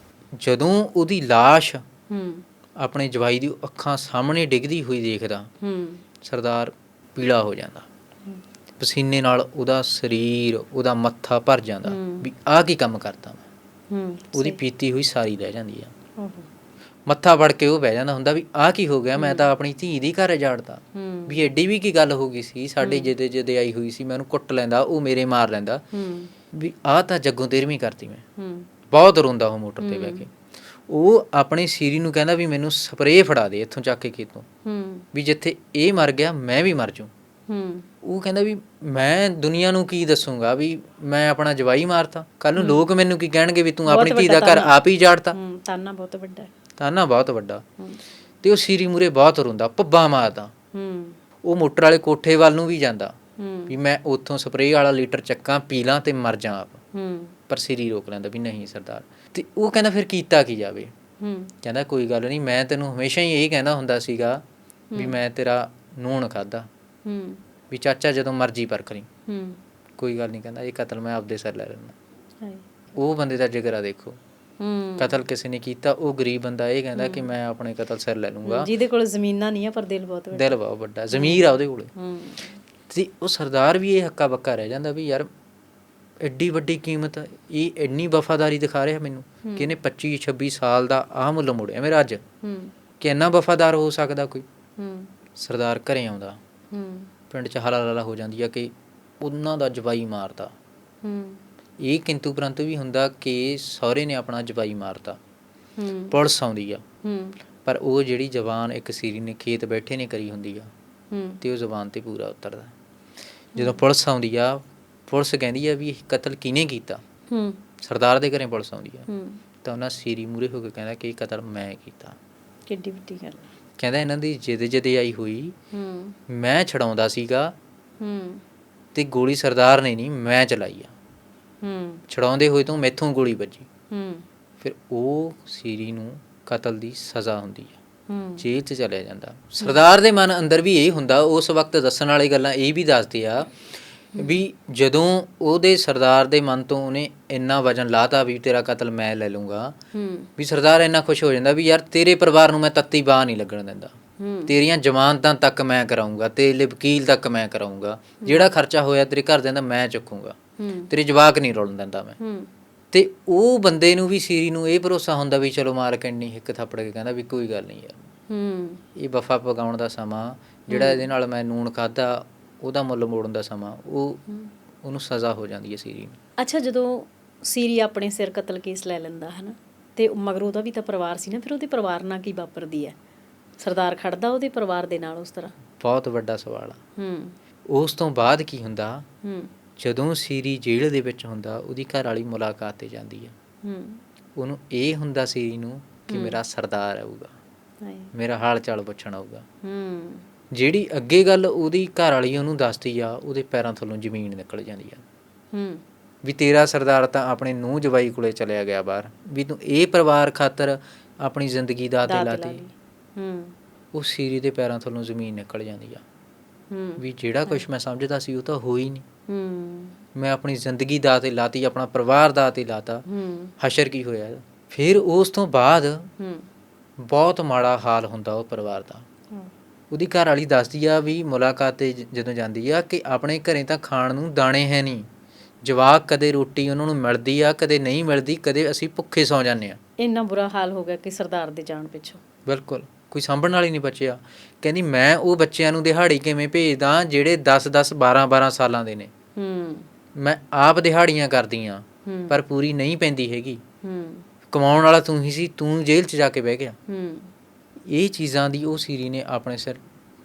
S1: ਜਦੋਂ ਉਹਦੀ লাশ
S2: ਹੂੰ।
S1: ਆਪਣੇ ਜਵਾਈ ਦੀ ਅੱਖਾਂ ਸਾਹਮਣੇ ਡਿੱਗਦੀ ਹੋਈ ਦੇਖਦਾ
S2: ਹੂੰ।
S1: ਸਰਦਾਰ ਪੀਲਾ ਹੋ ਜਾਂਦਾ। ਪਸੀਨੇ ਨਾਲ ਉਹਦਾ ਸਰੀਰ ਉਹਦਾ ਮੱਥਾ ਭਰ ਜਾਂਦਾ। ਵੀ ਆਹ ਕੀ ਕੰਮ ਕਰਤਾ ਮੈਂ।
S2: ਹੂੰ
S1: ਉਹਦੀ ਪੀਤੀ ਹੋਈ ਸਾਰੀ ਰਹਿ ਜਾਂਦੀ ਆ। ਮੱਥਾ ਵੜ ਕੇ ਉਹ ਬਹਿ ਜਾਂਦਾ ਹੁੰਦਾ ਵੀ ਆਹ ਕੀ ਹੋ ਗਿਆ ਮੈਂ ਤਾਂ ਆਪਣੀ ਧੀ ਦੀ ਘਰ ਜਾੜਦਾ। ਵੀ ਐਡੀ ਵੀ ਕੀ ਗੱਲ ਹੋ ਗਈ ਸੀ ਸਾਡੇ ਜਿਹਦੇ ਜਿਹਦੇ ਆਈ ਹੋਈ ਸੀ ਮੈਂ ਉਹਨੂੰ ਕੁੱਟ ਲੈਂਦਾ ਉਹ ਮੇਰੇ ਮਾਰ ਲੈਂਦਾ। ਵੀ ਆਹ ਤਾਂ ਜੱਗੋਂ ਤੇਰਵੀਂ ਕਰਤੀ ਮੈਂ। ਬਹੁਤ ਰੋਂਦਾ ਉਹ ਮੋਟਰ ਤੇ ਬਹਿ ਕੇ। ਉਹ ਆਪਣੀ ਸੀਰੀ ਨੂੰ ਕਹਿੰਦਾ ਵੀ ਮੈਨੂੰ ਸਪਰੇਅ ਫੜਾ ਦੇ ਇੱਥੋਂ ਚੱਕ ਕੇ
S2: ਹੂੰ।
S1: ਵੀ ਜਿੱਥੇ ਇਹ ਮਰ ਗਿਆ ਮੈਂ ਵੀ ਮਰ ਜੂ ਉਹ ਕਹਿੰਦਾ ਵੀ ਮੈਂ ਦੁਨੀਆ ਨੂੰ ਕੀ ਦੱਸੂਗਾ ਵੀ ਮੈਂ ਆਪਣਾ ਜਵਾਈ ਮਾਰਤਾ। ਕੱਲ ਨੂੰ ਲੋਕ ਮੈਨੂੰ ਕੀ ਕਹਿਣਗੇ ਵੀ ਤੂੰ ਆਪਣੀ ਧੀ ਦਾ ਘਰ ਆਪ ਹੀ ਜਾੜਤਾ।
S2: ਤਾਨਾ ਬਹੁਤ ਵੱਡਾ। ਹੈ
S1: ਤਾਂ ਨਾ ਬਹੁਤ ਵੱਡਾ। ਤੇ ਉਹ ਸੀਰੀ ਮੂਰੇ ਬਹੁਤ ਰੋਂਦਾ ਪੱਬਾ ਮਾਰਦਾ।
S2: ਹੂੰ।
S1: ਉਹ ਮੋਟਰ ਵਾਲੇ ਕੋਠੇ ਵੱਲ ਨੂੰ ਵੀ ਜਾਂਦਾ। ਵੀ ਮੈਂ ਉੱਥੋਂ ਸਪਰੇਅ ਵਾਲਾ ਲੀਟਰ ਚੱਕਾਂ ਪੀ ਲਾਂ ਤੇ ਮਰ ਜਾ ਆਪ।
S2: ਹੂੰ।
S1: ਪਰ ਸੀਰੀ ਰੋਕ ਲੈਂਦਾ ਵੀ ਨਹੀਂ ਸਰਦਾਰ। ਤੇ ਉਹ ਕਹਿੰਦਾ ਫਿਰ ਕੀਤਾ ਕੀ ਜਾਵੇ?
S2: ਹੂੰ।
S1: ਕਹਿੰਦਾ ਕੋਈ ਗੱਲ ਨਹੀਂ ਮੈਂ ਤੈਨੂੰ ਹਮੇਸ਼ਾ ਹੀ ਇਹ ਕਹਿੰਦਾ ਹੁੰਦਾ ਸੀਗਾ ਵੀ ਮੈਂ ਤੇਰਾ ਨੂਣ ਖਾਦਾ
S2: ਹੂੰ।
S1: ਵੀ ਚਾਚਾ ਜਦੋਂ ਮਰਜ਼ੀ ਪਰਖ ਲਈ।
S2: ਹੂੰ।
S1: ਕੋਈ ਗੱਲ ਨਹੀਂ ਕਹਿੰਦਾ ਇਹ ਕਤਲ ਮੈਂ ਆਪਦੇ ਸਿਰ ਲੈ ਲੈਣਾ ਉਹ ਬੰਦੇ ਦਾ ਜਿਗਰਾ ਦੇਖੋ। ਕਤਲ ਕਿਸੇ ਨੇ ਕੀਤਾ ਉਹ ਗਰੀਬ ਬੰਦਾ ਇਹ ਕਹਿੰਦਾ ਕਿ ਮੈਂ ਆਪਣੇ ਕਤਲ ਸਿਰ ਲੈ ਲੂੰਗਾ।
S2: ਜਿਹਦੇ ਕੋਲ ਜ਼ਮੀਨਾਂ ਨਹੀਂ ਆ ਪਰ ਦਿਲ ਬਹੁਤ ਵੱਡਾ।
S1: ਦਿਲ ਬਹੁਤ ਵੱਡਾ ਜ਼ਮੀਰ ਆ ਉਹਦੇ ਕੋਲੇ। ਤੇ ਉਹ ਸਰਦਾਰ ਵੀ ਇਹ ਹੱਕਾ ਬੱਕਾ ਰਹਿ ਜਾਂਦਾ ਵੀ ਯਾਰ ਐਡੀ ਵੱਡੀ ਕੀਮਤ ਇਹ ਇੰਨੀ ਵਫਾਦਾਰੀ ਦਿਖਾ ਰਿਹਾ ਮੈਨੂੰ ਕਿ ਇਹਨੇ 25 26 ਸਾਲ ਦਾ ਆਹ ਮੁੱਲ ਮੋੜਿਆ ਮੇਰਾ ਅੱਜ। ਕਿ ਇੰਨਾ ਵਫਾਦਾਰ ਹੋ ਸਕਦਾ ਕੋਈ? ਸਰਦਾਰ ਘਰੇ ਆਉਂਦਾ। ਪਿੰਡ 'ਚ ਹਲਾਲਾ ਹੋ ਜਾਂਦੀ ਆ ਕਿ ਉਹਨਾਂ ਦਾ ਜਵਾਈ ਮਾਰਤਾ
S2: ਹੂੰ।
S1: ਇਹ ਕਿੰਤੂ ਪ੍ਰੰਤੂ ਵੀ ਹੁੰਦਾ ਕਿ ਸਹੁਰੇ ਨੇ ਆਪਣਾ ਜਵਾਈ ਮਾਰਤਾ।
S2: ਹੂੰ।
S1: ਪੁਲਿਸ ਆਉਂਦੀ ਆ।
S2: ਹੂੰ।
S1: ਪਰ ਉਹ ਜਿਹੜੀ ਜ਼ਬਾਨ ਇੱਕ ਸੀਰੀ ਨੇ ਖੇਤ ਬੈਠੇ ਨੇ ਕਰੀ ਹੁੰਦੀ ਆ
S2: ਹੂੰ।
S1: ਤੇ ਉਹ ਜ਼ਬਾਨ ਤੇ ਪੂਰਾ ਉਤਰਦਾ। ਜਦੋਂ ਪੁਲਿਸ ਆਉਂਦੀ ਆ ਪੁਲਿਸ ਕਹਿੰਦੀ ਆ ਵੀ ਇਹ ਕਤਲ ਕਿਹਨੇ ਕੀਤਾ?
S2: ਹੂੰ।
S1: ਸਰਦਾਰ ਦੇ ਘਰੇ ਪੁਲਿਸ ਆਉਂਦੀ ਆ।
S2: ਹੂੰ।
S1: ਤਾਂ ਉਹਨਾਂ ਸੀਰੀ ਮੂਰੇ ਹੋ ਕੇ ਕਹਿੰਦਾ ਕਿ ਇਹ ਕਤਲ ਮੈਂ ਕੀਤਾ।
S2: ਕਿੱਡੀ ਵੱਡੀ ਗੱਲ।
S1: ਕਹਿੰਦਾ ਇਹਨਾਂ ਦੀ ਜਿੱਦ ਜਿੱਦ ਆਈ ਹੋਈ
S2: ਹੂੰ।
S1: ਮੈਂ ਛਡਾਉਂਦਾ ਸੀਗਾ
S2: ਹੂੰ।
S1: ਤੇ ਗੋਲੀ ਸਰਦਾਰ ਨੇ ਨਹੀਂ ਮੈਂ ਚਲਾਈ ਆ।
S2: ਹੂੰ।
S1: ਛਡਾਉਂਦੇ ਹੋਏ ਤੋਂ ਮੈਥੋਂ ਗੋਲੀ ਵੱਜੀ।
S2: ਹੂੰ।
S1: ਫਿਰ ਉਹ ਸੀਰੀ ਨੂੰ ਕਤਲ ਦੀ ਸਜ਼ਾ ਹੁੰਦੀ
S2: ਹੂੰ।
S1: ਜੇਲ੍ਹ 'ਚ ਚਲਿਆ ਜਾਂਦਾ। ਸਰਦਾਰ ਦੇ ਮਨ ਅੰਦਰ ਵੀ ਇਹ ਹੁੰਦਾ ਉਸ ਵਕਤ ਦੱਸਣ ਵਾਲੀ ਗੱਲਾਂ ਇਹ ਵੀ ਦੱਸਦੇ ਆ ਵੀ ਜਦੋਂ ਉਹਦੇ ਸਰਦਾਰ ਦੇ ਮਨ ਤੋਂ ਉਹਨੇ ਇੰਨਾ ਵਜਨ ਲਾਤਾ ਵੀ ਤੇਰਾ ਕਤਲ ਮੈਂ ਲੈ ਲੂੰਗਾ
S2: ਹੂੰ।
S1: ਵੀ ਸਰਦਾਰ ਇੰਨਾ ਖੁਸ਼ ਹੋ ਜਾਂਦਾ ਵੀ ਯਾਰ ਤੇਰੇ ਪਰਿਵਾਰ ਨੂੰ ਮੈਂ ਤੱਤੀ ਬਾਹ ਨਹੀਂ ਲੱਗਣ ਦਿੰਦਾ। ਤੇਰੀਆਂ ਜ਼ਮਾਨਤਾਂ ਤੱਕ ਮੈਂ ਕਰਾਉਂਗਾ ਤੇਰੇ ਵਕੀਲ ਤੱਕ ਮੈਂ ਕਰਾਉਂਗਾ। ਜਿਹੜਾ ਖਰਚਾ ਹੋਇਆ ਤੇਰੇ ਘਰ ਦਾ ਮੈਂ ਚੁੱਕੂੰਗਾ। ਤੇਰੇ ਜਵਾਕ ਨਹੀਂ ਰੋਲਣ ਦਿੰਦਾ ਮੈਂ। ਤੇ ਉਹ ਬੰਦੇ ਨੂੰ ਵੀ ਸੀਰੀ ਨੂੰ ਇਹ ਭਰੋਸਾ ਹੁੰਦਾ ਵੀ ਚਲੋ ਮਾਰ ਕੰਨੀ ਇੱਕ ਥੱਪੜ ਕੇ ਕਹਿੰਦਾ ਵੀ ਕੋਈ ਗੱਲ ਨਹੀਂ ਯਾਰ।
S2: ਹੂੰ।
S1: ਇਹ ਵਫਾ ਪਗਾਉਣ ਦਾ ਸਮਾਂ ਜਿਹੜਾ ਇਹਦੇ ਨਾਲ ਮੈਂ ਨੂਣ ਖਾਦਾ ਉਹਦਾ ਮੁੱਲ ਮੋੜਨ ਦਾ ਸਮਾਂ ਉਹ ਉਹਨੂੰ ਸਜ਼ਾ ਹੋ ਜਾਂਦੀ ਹੈ ਸੀਰੀ ਨੂੰ।
S2: ਅੱਛਾ ਜਦੋਂ ਸੀਰੀ ਆਪਣੇ ਸਿਰ ਕਤਲ ਕੇਸ ਲੈ ਲੈਂਦਾ ਹੈ ਨਾ ਤੇ ਮਗਰ ਉਹਦਾ ਵੀ ਤਾਂ ਪਰਿਵਾਰ ਸੀ ਨਾ ਫਿਰ ਉਹਦੇ ਪਰਿਵਾਰ ਨਾਲ ਕੀ ਵਾਪਰਦੀ ਹੈ? ਸਰਦਾਰ ਖੜਦਾ ਉਹਦੇ ਪਰਿਵਾਰ ਦੇ ਨਾਲ ਉਸ ਤਰ੍ਹਾਂ?
S1: ਬਹੁਤ ਵੱਡਾ ਸਵਾਲ ਆ।
S2: ਹੂੰ।
S1: ਉਸ ਤੋਂ ਬਾਅਦ ਕੀ ਹੁੰਦਾ?
S2: ਹੂੰ।
S1: ਜਦੋਂ ਸੀਰੀ ਜੇਲ੍ਹ ਦੇ ਵਿੱਚ ਹੁੰਦਾ ਉਹਦੀ ਘਰ ਵਾਲੀ ਮੁਲਾਕਾਤ ਤੇ ਜਾਂਦੀ ਆ।
S2: ਹੂੰ।
S1: ਉਹਨੂੰ ਇਹ ਹੁੰਦਾ ਸੀਰੀ ਨੂੰ ਕਿ ਮੇਰਾ ਸਰਦਾਰ ਆਊਗਾ। ਮੇਰਾ ਹਾਲ ਚਾਲ ਪੁੱਛਣ ਆਊਗਾ।
S2: ਹੂੰ।
S1: ਜਿਹੜੀ ਅੱਗੇ ਗੱਲ ਉਹਦੀ ਘਰ ਵਾਲੀ ਉਹਨੂੰ ਦੱਸਦੀ ਆ ਉਹਦੇ ਪੈਰਾਂ ਥੱਲੋਂ ਜ਼ਮੀਨ ਨਿਕਲ ਜਾਂਦੀ ਆ।
S2: ਹੂੰ।
S1: ਵੀ ਤੇਰਾ ਸਰਦਾਰ ਤਾਂ ਆਪਣੇ ਨੂੰਹ ਜਵਾਈ ਕੋਲੇ ਚਲਿਆ ਗਿਆ ਬਾਹਰ। ਵੀ ਤੂੰ ਇਹ ਪਰਿਵਾਰ ਖਾਤਰ ਆਪਣੀ ਜ਼ਿੰਦਗੀ ਦਾ ਤੇ ਲਾਤੀ
S2: ਹੂੰ
S1: ਉਹ ਸੀਰੀ ਦੇ ਪੈਰਾਂ ਥੱਲੋਂ ਜ਼ਮੀਨ ਨਿਕਲ ਜਾਂਦੀ ਆ।
S2: ਹੂੰ।
S1: ਵੀ ਜਿਹੜਾ ਕੁਝ ਮੈਂ ਸਮਝਦਾ ਸੀ ਉਹ ਤਾਂ ਹੋ ਹੀ ਨਹੀਂ।
S2: ਹੂੰ।
S1: ਮੈਂ ਆਪਣੀ ਜ਼ਿੰਦਗੀ ਦਾ ਤੇ ਲਾਤੀ ਆਪਣਾ ਪਰਿਵਾਰ ਦਾ ਤੇ ਲਾਤਾ।
S2: ਹੂੰ।
S1: ਹਸ਼ਰ ਕੀ ਹੋਇਆ? ਫਿਰ ਉਸ ਤੋਂ ਬਾਅਦ
S2: ਹੂੰ।
S1: ਬਹੁਤ ਮਾੜਾ ਹਾਲ ਹੁੰਦਾ ਉਹ ਪਰਿਵਾਰ ਦਾ।
S2: ਹਾਂ।
S1: ਉਹਦੀ ਘਰ ਵਾਲੀ ਦੱਸਦੀ ਆ ਵੀ ਮੁਲਾਕਾਤ ਤੇ ਜਦੋਂ ਜਾਂਦੀ ਆ ਕਿ ਆਪਣੇ ਘਰੇ ਤਾਂ ਖਾਣ ਨੂੰ ਦਾਣੇ ਹੈ ਨਹੀਂ। ਜਵਾਕ ਕਦੇ ਰੋਟੀ ਉਹਨਾਂ ਨੂੰ ਮਿਲਦੀ ਆ ਕਦੇ ਨਹੀਂ ਮਿਲਦੀ ਕਦੇ ਅਸੀਂ ਭੁੱਖੇ ਸੌ ਜਾਂਦੇ ਆ।
S2: ਇੰਨਾ ਬੁਰਾ ਹਾਲ ਹੋ ਗਿਆ ਕਿ ਸਰਦਾਰ ਦੇ ਜਾਣ ਪਿੱਛੋਂ।
S1: ਬਿਲਕੁਲ। ਕੋਈ ਸਾਂਭਣ ਵਾਲੀ ਨਹੀਂ ਬਚਿਆ ਕਹਿੰਦੀ ਮੈਂ ਉਹ ਬੱਚਿਆਂ ਨੂੰ ਦਿਹਾੜੀ ਕਿਵੇਂ ਭੇਜਦਾ ਜਿਹੜੇ 10 10 12 12 ਸਾਲਾਂ ਦੇ ਨੇ।
S2: ਹੂੰ।
S1: ਮੈਂ ਆਪ ਦਿਹਾੜੀਆਂ ਕਰਦੀ ਆ ਪਰ ਪੂਰੀ ਨਹੀਂ ਪੈਂਦੀ ਹੈਗੀ।
S2: ਹੂੰ।
S1: ਕਮਾਉਣ ਵਾਲਾ ਤੂੰ ਹੀ ਸੀ ਤੂੰ ਜੇਲ੍ਹ 'ਚ ਜਾ ਕੇ ਬਹਿ ਗਿਆ।
S2: ਹੂੰ।
S1: ਇਹ ਚੀਜ਼ਾਂ ਦੀ ਉਹ ਸੀਰੀ ਨੇ ਆਪਣੇ ਸਿਰ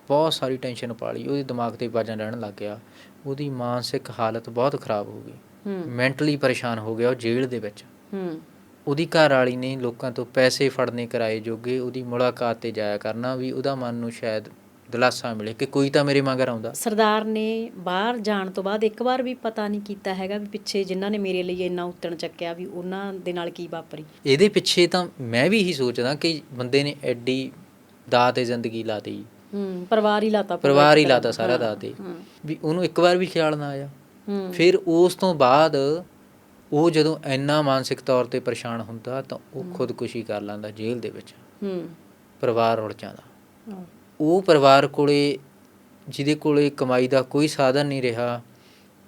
S1: ਬਹੁਤ ਸਾਰੀ ਟੈਨਸ਼ਨ ਪਾ ਲਈ ਉਹਦੇ ਦਿਮਾਗ ਤੇ ਵਜਨ ਰਹਿਣ ਲੱਗ ਗਿਆ। ਉਹਦੀ ਮਾਨਸਿਕ ਹਾਲਤ ਬਹੁਤ ਖਰਾਬ ਹੋ ਗਈ।
S2: ਹੂੰ।
S1: ਮੈਂਟਲੀ ਪਰੇਸ਼ਾਨ ਹੋ ਗਿਆ ਉਹ ਜੇਲ੍ਹ ਦੇ ਵਿੱਚ।
S2: ਹੂੰ।
S1: ਉਹਦੀ ਘਰ ਵਾਲੀ ਨੇ ਲੋਕਾਂ ਤੋਂ ਪੈਸੇ ਫੜਨੇ ਕਰਾਏ ਜੋਗੇ ਉਹਦੀ ਮੁਲਾਕਾਤ ਤੇ ਜਾਇਆ ਕਰਨਾ ਵੀ ਉਹਦਾ ਮਨ ਨੂੰ ਸ਼ਾਇਦ ਦਿਲਾਸਾ ਮਿਲੇ ਕਿ ਕੋਈ ਤਾਂ ਮੇਰੇ ਮਗਰ ਆਉਂਦਾ।
S2: ਸਰਦਾਰ ਨੇ ਬਾਹਰ ਜਾਣ ਤੋਂ ਬਾਅਦ ਇੱਕ ਵਾਰ ਵੀ ਪਤਾ ਨਹੀਂ ਕੀਤਾ ਹੈਗਾ ਵੀ ਪਿੱਛੇ ਜਿਨ੍ਹਾਂ ਨੇ ਮੇਰੇ ਲਈ ਇੰਨਾ ਉਤਣ ਚੱਕਿਆ ਵੀ ਉਹਨਾਂ ਦੇ ਨਾਲ ਕੀ ਵਾਪਰੀ।
S1: ਇਹਦੇ ਪਿੱਛੇ ਤਾਂ ਮੈਂ ਵੀ ਇਹੀ ਸੋਚਦਾ ਕਿ ਬੰਦੇ ਨੇ ਐਡੀ ਦਾ ਤੇ ਜ਼ਿੰਦਗੀ ਲਾਤੀ
S2: ਹੂੰ ਪਰਿਵਾਰ ਹੀ ਲਾਤਾ ਪੂਰਾ
S1: ਪਰਿਵਾਰ ਹੀ ਲਾਤਾ ਸਾਰਾ
S2: ਦਾ।
S1: ਦਾ ਤੇ ਵੀ ਉਹਨੂੰ ਇੱਕ ਵਾਰ ਵੀ ਖਿਆਲ ਨਾ ਆਇਆ।
S2: ਹੂੰ।
S1: ਫਿਰ ਉਸ ਤੋਂ ਬਾਅਦ ਉਹ ਜਦੋਂ ਇੰਨਾ ਮਾਨਸਿਕ ਤੌਰ ਤੇ ਪਰੇਸ਼ਾਨ ਹੁੰਦਾ ਤਾਂ ਉਹ ਖੁਦਕੁਸ਼ੀ ਕਰ ਲੈਂਦਾ ਜੇਲ੍ਹ ਦੇ ਵਿੱਚ।
S2: ਹੂੰ।
S1: ਪਰਿਵਾਰ ਰੁਲ ਜਾਂਦਾ। ਉਹ ਪਰਿਵਾਰ ਕੋਲੇ ਜਿਹਦੇ ਕੋਲੇ ਕਮਾਈ ਦਾ ਕੋਈ ਸਾਧਨ ਨਹੀਂ ਰਿਹਾ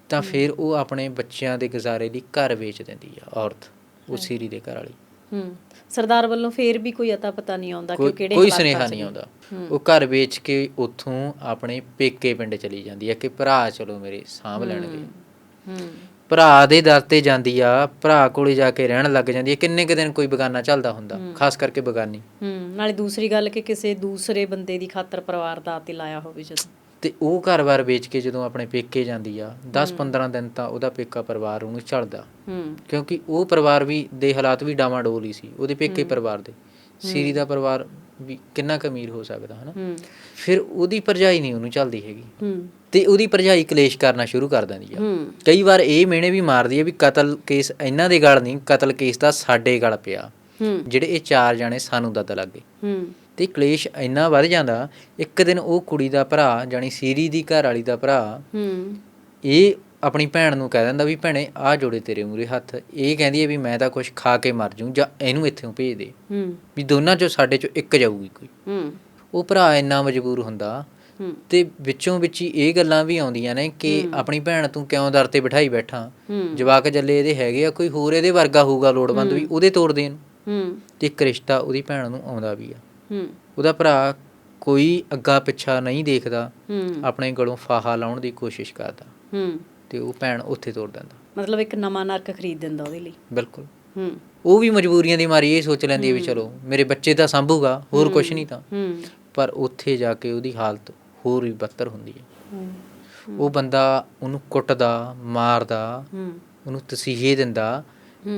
S1: ਤਾਂ ਫਿਰ ਉਹ ਆਪਣੇ ਬੱਚਿਆਂ ਦੇ ਗੁਜ਼ਾਰੇ ਲਈ ਘਰ ਵੇਚ ਦਿੰਦੀ ਆ ਔਰਤ ਉਹ ਸੀਰੀ ਦੇ ਘਰ ਵਾਲੀ।
S2: ਹੂੰ। ਸਰਦਾਰ ਵੱਲੋਂ ਫੇਰ ਵੀ ਕੋਈ ਅਤਾ ਪਤਾ ਨਹੀਂ ਆਉਂਦਾ ਕਿ ਕਿਹੜੇ
S1: ਕੋਈ ਸੁਨੇਹਾ ਨਹੀਂ। ਆਉਂਦਾ। ਉਹ ਘਰ ਵੇਚ ਕੇ ਉੱਥੋਂ ਆਪਣੇ ਪੇਕੇ ਪਿੰਡ ਚਲੀ ਜਾਂਦੀ ਹੈ ਕਿ ਭਰਾ ਚਲੋ ਮੇਰੇ ਸਾਂਭ ਲੈਣਗੇ।
S2: ਹੂੰ।
S1: ਭਰਾ ਦੇ ਦਰ ਤੇ ਜਾਂਦੀ ਆ ਭਰਾ ਕੋਲੇ ਜਾ ਕੇ ਰਹਿਣ ਲੱਗ ਜਾਂਦੀ ਹੈ ਕਿੰਨੇ ਕੁ ਦਿਨ ਕੋਈ ਬਗਾਨਾ ਚੱਲਦਾ ਹੁੰਦਾ ਖਾਸ ਕਰਕੇ ਬਗਾਨੀ।
S2: ਹੂੰ ਨਾਲੇ ਦੂਸਰੀ ਗੱਲ ਕਿ ਕਿਸੇ ਦੂਸਰੇ ਬੰਦੇ ਦੀ ਖਾਤਰ ਪਰਿਵਾਰ ਦਾ ਤੇ ਲਾਇਆ ਹੋਵੇ ਜਦੋਂ।
S1: ਤੇ ਉਹ ਘਰ-ਬਾਰ ਵੇਚ ਕੇ ਜਦੋਂ ਆਪਣੇ ਪੇਕੇ ਜਾਂਦੀ ਆ 10-15 ਦਿਨ ਤਾਂ ਉਹਦਾ ਪੇਕਾ ਪਰਿਵਾਰ ਉਹਨੂੰ ਝਲਦਾ।
S2: ਹੂੰ।
S1: ਕਿਉਂਕਿ ਉਹ ਪਰਿਵਾਰ ਵੀ ਦੇ ਹਾਲਾਤ ਵੀ ਡਾਮਾਡੋਲ ਹੀ ਸੀ ਉਹਦੇ ਪੇਕੇ ਪਰਿਵਾਰ ਦੇ। ਸੀਰੀ ਦਾ ਪਰਿਵਾਰ ਵੀ ਕਿੰਨਾ ਕੁ ਅਮੀਰ ਹੋ ਸਕਦਾ ਹਨਾ? ਫਿਰ ਉਹਦੀ ਭਰਜਾਈ ਨਹੀਂ ਉਹਨੂੰ ਝਲਦੀ ਹੈਗੀ। ਤੇ ਉਹਦੀ ਭਰਜਾਈ ਕਲੇਸ਼ ਕਰਨਾ ਸ਼ੁਰੂ ਕਰ ਦਿੰਦੀ ਆ। ਕਈ ਵਾਰ ਇਹ ਮਿਹਣੇ ਵੀ ਮਾਰਦੀ ਆ ਵੀ ਕਤਲ ਕੇਸ ਇਹਨਾਂ ਦੇ ਗਲ ਨਹੀਂ ਕਤਲ ਕੇਸ ਤਾਂ ਸਾਡੇ ਗਲ ਪਿਆ। ਜਿਹੜੇ ਇਹ ਚਾਰ ਜਾਣੇ ਸਾਨੂੰ ਦੱਦ ਲੱਗੇ। ਤੇ ਕਲੇਸ਼ ਇੰਨਾ ਵੱਧ ਜਾਂਦਾ ਇੱਕ ਦਿਨ ਉਹ ਕੁੜੀ ਦਾ ਭਰਾ ਜਾਨੀ ਸੀਰੀ ਦੀ ਘਰ ਵਾਲੀ ਦਾ ਭਰਾ ਇਹ ਆਪਣੀ ਭੈਣ ਨੂੰ ਕਹਿ ਦਿੰਦਾ ਵੀ ਭੈਣੇ ਆ ਜੋੜੇ ਤੇਰੇ ਮੂਰੇ ਹੱਥ। ਇਹ ਕਹਿੰਦੀ ਹੈ ਵੀ ਮੈਂ ਤਾਂ ਕੁਝ ਖਾ ਕੇ ਮਰ ਜੂ ਜਾਂ ਇਹਨੂੰ ਇੱਥੋਂ ਭੇਜ ਦੇ।
S2: ਹੂੰ।
S1: ਵੀ ਦੋਨਾਂ ਚੋਂ ਸਾਡੇ ਚੋਂ ਇੱਕ ਜਾਊਗੀ ਕੋਈ।
S2: ਹੂੰ।
S1: ਉਹ ਭਰਾ ਇੰਨਾ ਮਜਬੂਰ ਹੁੰਦਾ।
S2: ਹੂੰ।
S1: ਤੇ ਵਿੱਚੋਂ ਵਿੱਚ ਹੀ ਇਹ ਗੱਲਾਂ ਵੀ ਆਉਂਦੀਆਂ ਨੇ ਕਿ ਆਪਣੀ ਭੈਣ ਤੂੰ ਕਿਉਂ ਦਰ ਤੇ ਬਿਠਾਈ ਬੈਠਾ? ਜਵਾਕ ਜੱਲੇ ਇਹਦੇ ਹੈਗੇ ਆ ਕੋਈ ਹੋਰ ਇਹਦੇ ਵਰਗਾ ਹੋਊਗਾ ਲੋੜਵੰਦ ਵੀ ਉਹਦੇ ਤੋੜ ਦੇਣ।
S2: ਹੂੰ।
S1: ਤੇ ਇੱਕ ਰਿਸ਼ਤਾ ਉਹਦੀ ਭੈਣ ਨੂੰ ਆਉਂਦਾ ਵੀ ਆ।
S2: ਹੂੰ।
S1: ਉਹਦਾ ਭਰਾ ਕੋਈ ਅੱਗਾ ਪਿੱਛਾ ਨਹੀਂ ਦੇਖਦਾ।
S2: ਹੂੰ।
S1: ਆਪਣੇ ਗਲੋਂ ਫਾਹਾ ਲਾਉਣ ਦੀ ਕੋਸ਼ਿਸ਼ ਕਰਦਾ।
S2: ਹੂੰ।
S1: ਤੇ ਉਹ ਭੈਣ ਉੱਥੇ ਤੋੜ ਦਿੰਦਾ।
S2: ਮਤਲਬ ਇੱਕ ਨਵਾਂ ਨਰਕ ਖਰੀਦ ਦਿੰਦਾ ਉਹਦੇ ਲਈ।
S1: ਬਿਲਕੁਲ।
S2: ਹੂੰ।
S1: ਉਹ ਵੀ ਮਜਬੂਰੀਆਂ ਦੀ ਮਾਰੀ ਇਹ ਸੋਚ ਲੈਂਦੀ ਹੈ ਵੀ ਚਲੋ ਮੇਰੇ ਬੱਚੇ ਤਾਂ ਸੰਭੂਗਾ ਹੋਰ ਕੁਝ ਨਹੀਂ ਤਾਂ।
S2: ਹੂੰ।
S1: ਪਰ ਉੱਥੇ ਜਾ ਕੇ ਉਹਦੀ ਹਾਲਤ ਹੋਰ ਵੀ ਬੱਤਰ ਹੁੰਦੀ ਹੈ।
S2: ਹੂੰ।
S1: ਉਹ ਬੰਦਾ ਉਹਨੂੰ ਕੁੱਟਦਾ ਮਾਰਦਾ
S2: ਹੂੰ।
S1: ਉਹਨੂੰ ਤਸੀਹੇ ਦਿੰਦਾ।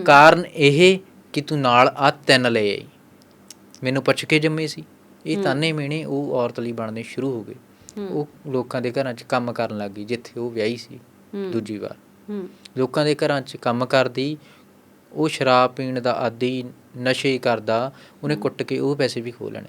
S1: ਕਾਰਨ ਇਹ ਕਿ ਤੂੰ ਨਾਲ ਆ ਤਿੰਨ ਲਏ ਆਈ। ਮੈਨੂੰ ਪੁੱਛ ਕੇ ਜੰਮੇ ਸੀ। ਇਹ ਤਾਨੇ ਮੇਣੇ ਉਹ ਔਰਤ ਲਈ ਬਣਨੇ ਸ਼ੁਰੂ ਹੋ ਗਏ। ਉਹ ਲੋਕਾਂ ਦੇ ਘਰਾਂ 'ਚ ਕੰਮ ਕਰਨ ਲੱਗ ਗਈ ਜਿੱਥੇ ਉਹ ਵਿਆਹੀ ਸੀ। ਦੂਜੀ ਵਾਰ। ਲੋਕਾਂ ਦੇ ਘਰਾਂ 'ਚ ਕੰਮ ਕਰਦੀ ਉਹ ਸ਼ਰਾਬ ਪੀਣ ਦਾ ਆਦੀ ਨਸ਼ੇ ਕਰਦਾ ਉਹਨੇ ਕੁੱਟ ਕੇ ਉਹ ਪੈਸੇ ਵੀ ਖੋ ਲੈਣੇ।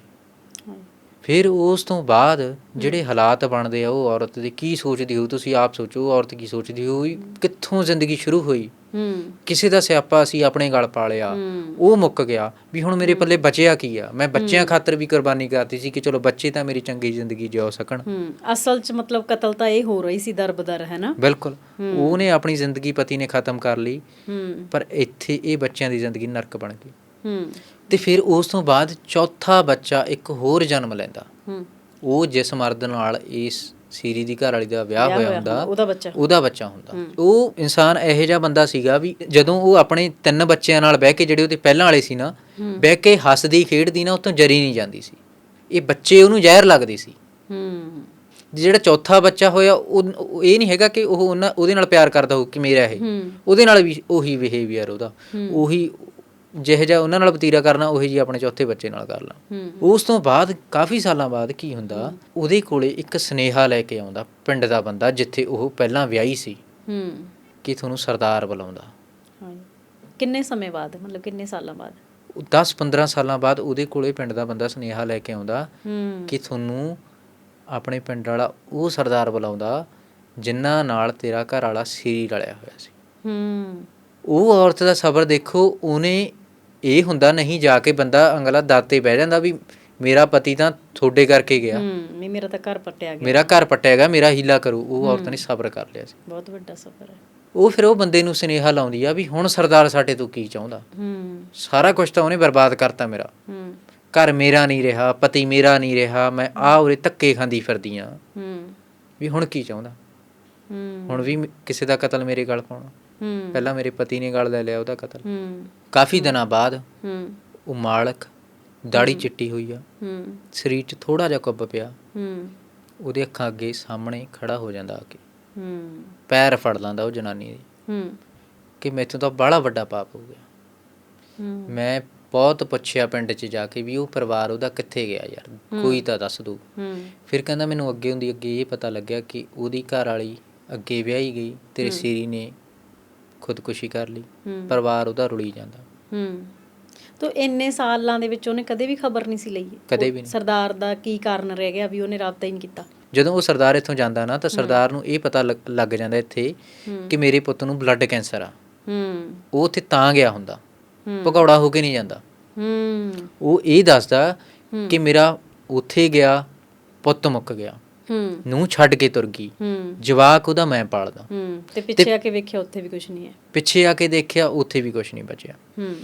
S1: ਫਿਰ ਉਸ ਤੋਂ ਬਾਅਦ ਜਿਹੜੇ ਹਾਲਾਤ ਬਣਦੇ ਆ ਉਹ ਔਰਤ ਦੇ ਕੀ ਸੋਚਦੀ ਹੋ ਤੁਸੀਂ ਆਪ ਸੋਚੋ ਔਰਤ ਕੀ ਸੋਚਦੀ ਹੋਈ ਕਿੱਥੋਂ ਜ਼ਿੰਦਗੀ ਸ਼ੁਰੂ ਹੋਈ?
S2: ਹੂੰ।
S1: ਕਿਸੇ ਦਾ ਸਿਆਪਾ ਸੀ ਆਪਣੇ ਗਲ ਪਾ ਲਿਆ ਉਹ ਮੁੱਕ ਗਿਆ ਵੀ ਹੁਣ ਮੇਰੇ ਪੱਲੇ ਬਚਿਆ ਕੀ ਆ? ਮੈਂ ਬੱਚਿਆਂ ਖਾਤਰ ਵੀ ਕੁਰਬਾਨੀ ਕਰਤੀ ਸੀ ਕਿ ਚਲੋ ਬੱਚੇ ਤਾਂ ਮੇਰੀ ਚੰਗੀ ਜ਼ਿੰਦਗੀ ਜਿਉ ਸਕਣ।
S2: ਹੂੰ। ਅਸਲ 'ਚ ਮਤਲਬ ਕਤਲ ਤਾਂ ਇਹ ਹੋ ਰਹੀ ਸੀ ਦਰਬਦਰ ਹੈ ਨਾ?
S1: ਬਿਲਕੁਲ। ਉਹਨੇ ਆਪਣੀ ਜ਼ਿੰਦਗੀ ਪਤੀ ਨੇ ਖਤਮ ਕਰ ਲਈ।
S2: ਹੂੰ।
S1: ਪਰ ਇੱਥੇ ਇਹ ਬੱਚਿਆਂ ਦੀ ਜ਼ਿੰਦਗੀ ਨਰਕ ਬਣ ਗਈ।
S2: ਹੂੰ।
S1: ਤੇ ਫਿਰ ਉਸ ਤੋਂ ਬਾਅਦ ਚੌਥਾ ਬੱਚਾ ਇੱਕ ਹੋਰ ਜਨਮ ਲੈਂਦਾ।
S2: ਹੂੰ।
S1: ਉਹ ਜਿਸ ਮਰਦ ਨਾਲ ਇਸ ਸੀਰੀ ਦੀ ਘਰ ਵਾਲੀ ਦਾ ਵਿਆਹ ਹੋਇਆ ਹੁੰਦਾ
S2: ਉਹਦਾ ਬੱਚਾ।
S1: ਉਹਦਾ ਬੱਚਾ ਹੁੰਦਾ। ਉਹ ਇਨਸਾਨ ਇਹੋ ਜਿਹਾ ਬੰਦਾ ਸੀਗਾ ਵੀ ਜਦੋਂ ਉਹ ਆਪਣੇ ਤਿੰਨ ਬੱਚਿਆਂ ਨਾਲ ਬਹਿ ਕੇ ਜਿਹੜੇ ਉਹਦੇ ਪਹਿਲਾਂ ਵਾਲੇ ਸੀ ਨਾ ਬਹਿ ਕੇ ਹੱਸਦੀ ਖੇਡਦੀ ਨਾ ਉਤੋਂ ਜਰੀ ਨਹੀਂ ਜਾਂਦੀ ਸੀ। ਇਹ ਬੱਚੇ ਉਹਨੂੰ ਜ਼ਹਿਰ ਲੱਗਦੇ ਸੀ।
S2: ਹੂੰ।
S1: ਜਿਹੜਾ ਚੌਥਾ ਬੱਚਾ ਹੋਇਆ ਉਹ ਉਹ ਇਹ ਨਹੀਂ ਹੈਗਾ ਕਿ ਉਹ ਉਹਨਾਂ ਉਹਦੇ ਨਾਲ ਪਿਆਰ ਕਰਦਾ ਹੋ ਕਿ ਮੇਰਾ ਇਹ। ਉਹਦੇ ਨਾਲ ਵੀ ਉਹੀ ਬਿਹੇਵੀਅਰ ਉਹਦਾ। ਉਹੀ ਜਿਹੋ ਜਿਹਾ ਉਹਨਾਂ ਨਾਲ ਵਤੀਰਾ ਕਰਨਾ ਉਹੀ ਜੀ ਆਪਣੇ ਚੌਥੇ ਬੱਚੇ ਨਾਲ ਕਰਨਾ
S2: ਹੂੰ।
S1: ਉਸ ਤੋਂ ਬਾਅਦ ਕਾਫੀ ਸਾਲਾਂ ਬਾਅਦ ਕੀ ਹੁੰਦਾ ਉਹਦੇ ਕੋਲੇ ਇੱਕ ਸਨੇਹਾ ਲੈ ਕੇ ਆਉਂਦਾ ਪਿੰਡ ਦਾ ਬੰਦਾ ਜਿੱਥੇ ਉਹ ਪਹਿਲਾਂ ਵਿਆਹੀ ਸੀ।
S2: ਹੂੰ।
S1: ਕਿ ਤੁਹਾਨੂੰ ਸਰਦਾਰ ਬੁਲਾਉਂਦਾ।
S2: ਕਿੰਨੇ ਸਮੇਂ ਬਾਅਦ ਮਤਲਬ ਕਿੰਨੇ ਸਾਲਾਂ ਬਾਅਦ?
S1: 10-15 ਸਾਲਾਂ ਬਾਅਦ ਉਹਦੇ ਕੋਲੇ ਪਿੰਡ ਦਾ ਬੰਦਾ ਸੁਨੇਹਾ ਲੈ ਕੇ ਆਉਂਦਾ
S2: ਹੂੰ।
S1: ਕਿ ਤੁਹਾਨੂੰ ਆਪਣੇ ਪਿੰਡ ਵਾਲਾ ਉਹ ਸਰਦਾਰ ਬੁਲਾਉਂਦਾ ਜਿਨ੍ਹਾਂ ਨਾਲ ਤੇਰਾ ਘਰ ਵਾਲਾ ਸੀਰੀ ਰਲਿਆ ਹੋਇਆ ਸੀ।
S2: ਹੂੰ।
S1: ਉਹ ਔਰਤ ਦਾ ਸਬਰ ਦੇਖੋ ਉਹਨੇ ਇਹ ਹੁੰਦਾ ਨਹੀਂ ਜਾ ਕੇ ਬੰਦਾ ਅੰਗਲਾ ਦਾਤੇ ਬਹਿ ਜਾਂਦਾ ਵੀ ਮੇਰਾ ਪਤੀ ਤਾਂ ਤੁਹਾਡੇ ਕਰਕੇ ਗਿਆ।
S2: ਹੂੰ ਨਹੀਂ ਮੇਰਾ ਤਾਂ ਘਰ ਪੱਟਿਆ ਗਿਆ।
S1: ਮੇਰਾ ਘਰ ਪਟਿਆਗਾ ਮੇਰਾ ਹੀਲਾ ਕਰੂ। ਉਹ ਔਰਤ ਨੇ ਸਬਰ ਕਰ ਲਿਆ ਸੀ।
S2: ਬਹੁਤ ਵੱਡਾ ਸਫਰ ਹੈ।
S1: ਉਹ ਫਿਰ ਉਹ ਬੰਦੇ ਨੂੰ ਸੁਨੇਹਾ ਲਾਉਂਦੀ ਆ ਵੀ ਹੁਣ ਸਰਦਾਰ ਸਾਡੇ ਤੋਂ ਕੀ ਚਾਹੁੰਦਾ?
S2: ਹੂੰ।
S1: ਸਾਰਾ ਕੁਝ ਤਾਂ ਉਹਨੇ ਬਰਬਾਦ ਕਰਤਾ ਮੇਰਾ।
S2: ਹੂੰ।
S1: ਘਰ ਮੇਰਾ ਨਹੀਂ ਰਿਹਾ ਪਤੀ ਮੇਰਾ ਨਹੀਂ ਰਿਹਾ ਮੈਂ ਆ ਉਰੇ ਧੱਕੇ ਖਾਂਦੀ ਫਿਰਦੀ ਆ।
S2: ਹੂੰ।
S1: ਵੀ ਹੁਣ ਕੀ ਚਾਹੁੰਦਾ?
S2: ਹੂੰ।
S1: ਹੁਣ ਵੀ ਕਿਸੇ ਦਾ ਕਤਲ ਮੇਰੇ ਗਲ ਪਾਉਣਾ।
S2: ਹੂੰ।
S1: ਪਹਿਲਾਂ ਮੇਰੇ ਪਤੀ ਨੇ ਗਲ ਲੈ ਲਿਆ ਉਹਦਾ ਕਤਲ।
S2: ਹੂੰ।
S1: ਕਾਫੀ ਦਿਨਾਂ ਬਾਅਦ
S2: ਹੂੰ।
S1: ਉਹ ਮਾਲਕ ਦਾੜੀ ਚਿੱਟੀ ਹੋਈ ਆ।
S2: ਹੂੰ।
S1: ਸਰੀਰ 'ਚ ਥੋੜਾ ਜਿਹਾ ਕੁੱਬ ਪਿਆ।
S2: ਹੂੰ।
S1: ਉਹਦੇ ਅੱਖਾਂ ਅੱਗੇ ਸਾਹਮਣੇ ਖੜਾ ਹੋ ਜਾਂਦਾ ਆ ਕੇ।
S2: ਹੂੰ।
S1: ਪੈਰ ਫੜ ਲੈਂਦਾ ਉਹ ਜਨਾਨੀ ਦੇ।
S2: ਹੂੰ।
S1: ਕਿ ਮੈਥੋਂ ਤਾਂ ਬੜਾ ਵੱਡਾ ਪਾਪ ਹੋ ਗਿਆ।
S2: ਹੂੰ।
S1: ਮੈਂ ਬਹੁਤ ਪੁੱਛਿਆ ਪਿੰਡ 'ਚ ਜਾ ਕੇ ਵੀ ਉਹ ਪਰਿਵਾਰ ਉਹਦਾ ਕਿੱਥੇ ਗਿਆ ਯਾਰ? ਕੋਈ ਤਾਂ ਦੱਸ ਦੂ।
S2: ਹੂੰ।
S1: ਫਿਰ ਕਹਿੰਦਾ ਮੈਨੂੰ ਅੱਗੇ ਹੁੰਦੀ ਅੱਗੇ ਇਹ ਪਤਾ ਲੱਗਿਆ ਕਿ ਉਹਦੀ ਘਰ ਵਾਲੀ ਅੱਗੇ ਵਿਆਹੀ ਗਈ ਤੇਰੇ ਸੀਰੀ ਨੇ ਖੁਦਕੁਸ਼ੀ ਕਰ ਲਈ
S2: ਹੂੰ।
S1: ਪਰਿਵਾਰ ਉਹਦਾ ਰੁਲੀ ਜਾਂਦਾ।
S2: ਹੂੰ। ਤੋ ਇੰਨੇ ਸਾਲਾਂ ਦੇ ਵਿੱਚ ਉਹਨੇ ਕਦੇ ਵੀ ਖਬਰ ਨਹੀਂ ਸੀ ਲਈ।
S1: ਕਦੇ ਵੀ ਨਹੀਂ।
S2: ਸਰਦਾਰ ਦਾ ਕੀ ਕਾਰਨ ਰਹਿ ਗਿਆ ਵੀ ਉਹਨੇ ਰਾਬਤਾ ਹੀ ਨਹੀਂ ਕੀਤਾ?
S1: ਜਦੋਂ ਉਹ ਸਰਦਾਰ ਇੱਥੋਂ ਜਾਂਦਾ ਨਾ ਤਾਂ ਸਰਦਾਰ ਨੂੰ ਇਹ ਪਤਾ ਲੱਗ ਲੱਗ ਜਾਂਦਾ ਇੱਥੇ
S2: ਹੂੰ।
S1: ਕਿ ਮੇਰੇ ਪੁੱਤ ਨੂੰ ਬਲੱਡ ਕੈਂਸਰ ਆ।
S2: ਹੂੰ।
S1: ਉਹ ਉੱਥੇ ਤਾਂ ਗਿਆ ਹੁੰਦਾ।
S2: ਹੂੰ।
S1: ਭਗੌੜਾ ਹੋ ਕੇ ਨਹੀਂ ਜਾਂਦਾ।
S2: ਹੂੰ।
S1: ਉਹ ਇਹ ਦੱਸਦਾ। ਕਿ ਮੇਰਾ ਉੱਥੇ ਗਿਆ ਪੁੱਤ ਮੁੱਕ ਗਿਆ।
S2: ਹੂੰ।
S1: ਨੂੰ ਛੱਡ ਕੇ ਤੁਰ ਗਈ।
S2: ਹੂੰ।
S1: ਜਵਾਕ ਉਹਦਾ ਮੈਂ ਪਾਲਦਾ।
S2: ਹੂੰ। ਤੇ ਪਿੱਛੇ ਆ ਕੇ ਵੇਖਿਆ ਉੱਥੇ ਵੀ ਕੁਝ ਨਹੀਂ ਹੈ।
S1: ਪਿੱਛੇ ਆ ਕੇ ਦੇਖਿਆ ਉੱਥੇ ਵੀ ਕੁਝ ਨਹੀਂ ਬਚਿਆ।
S2: ਹੂੰ।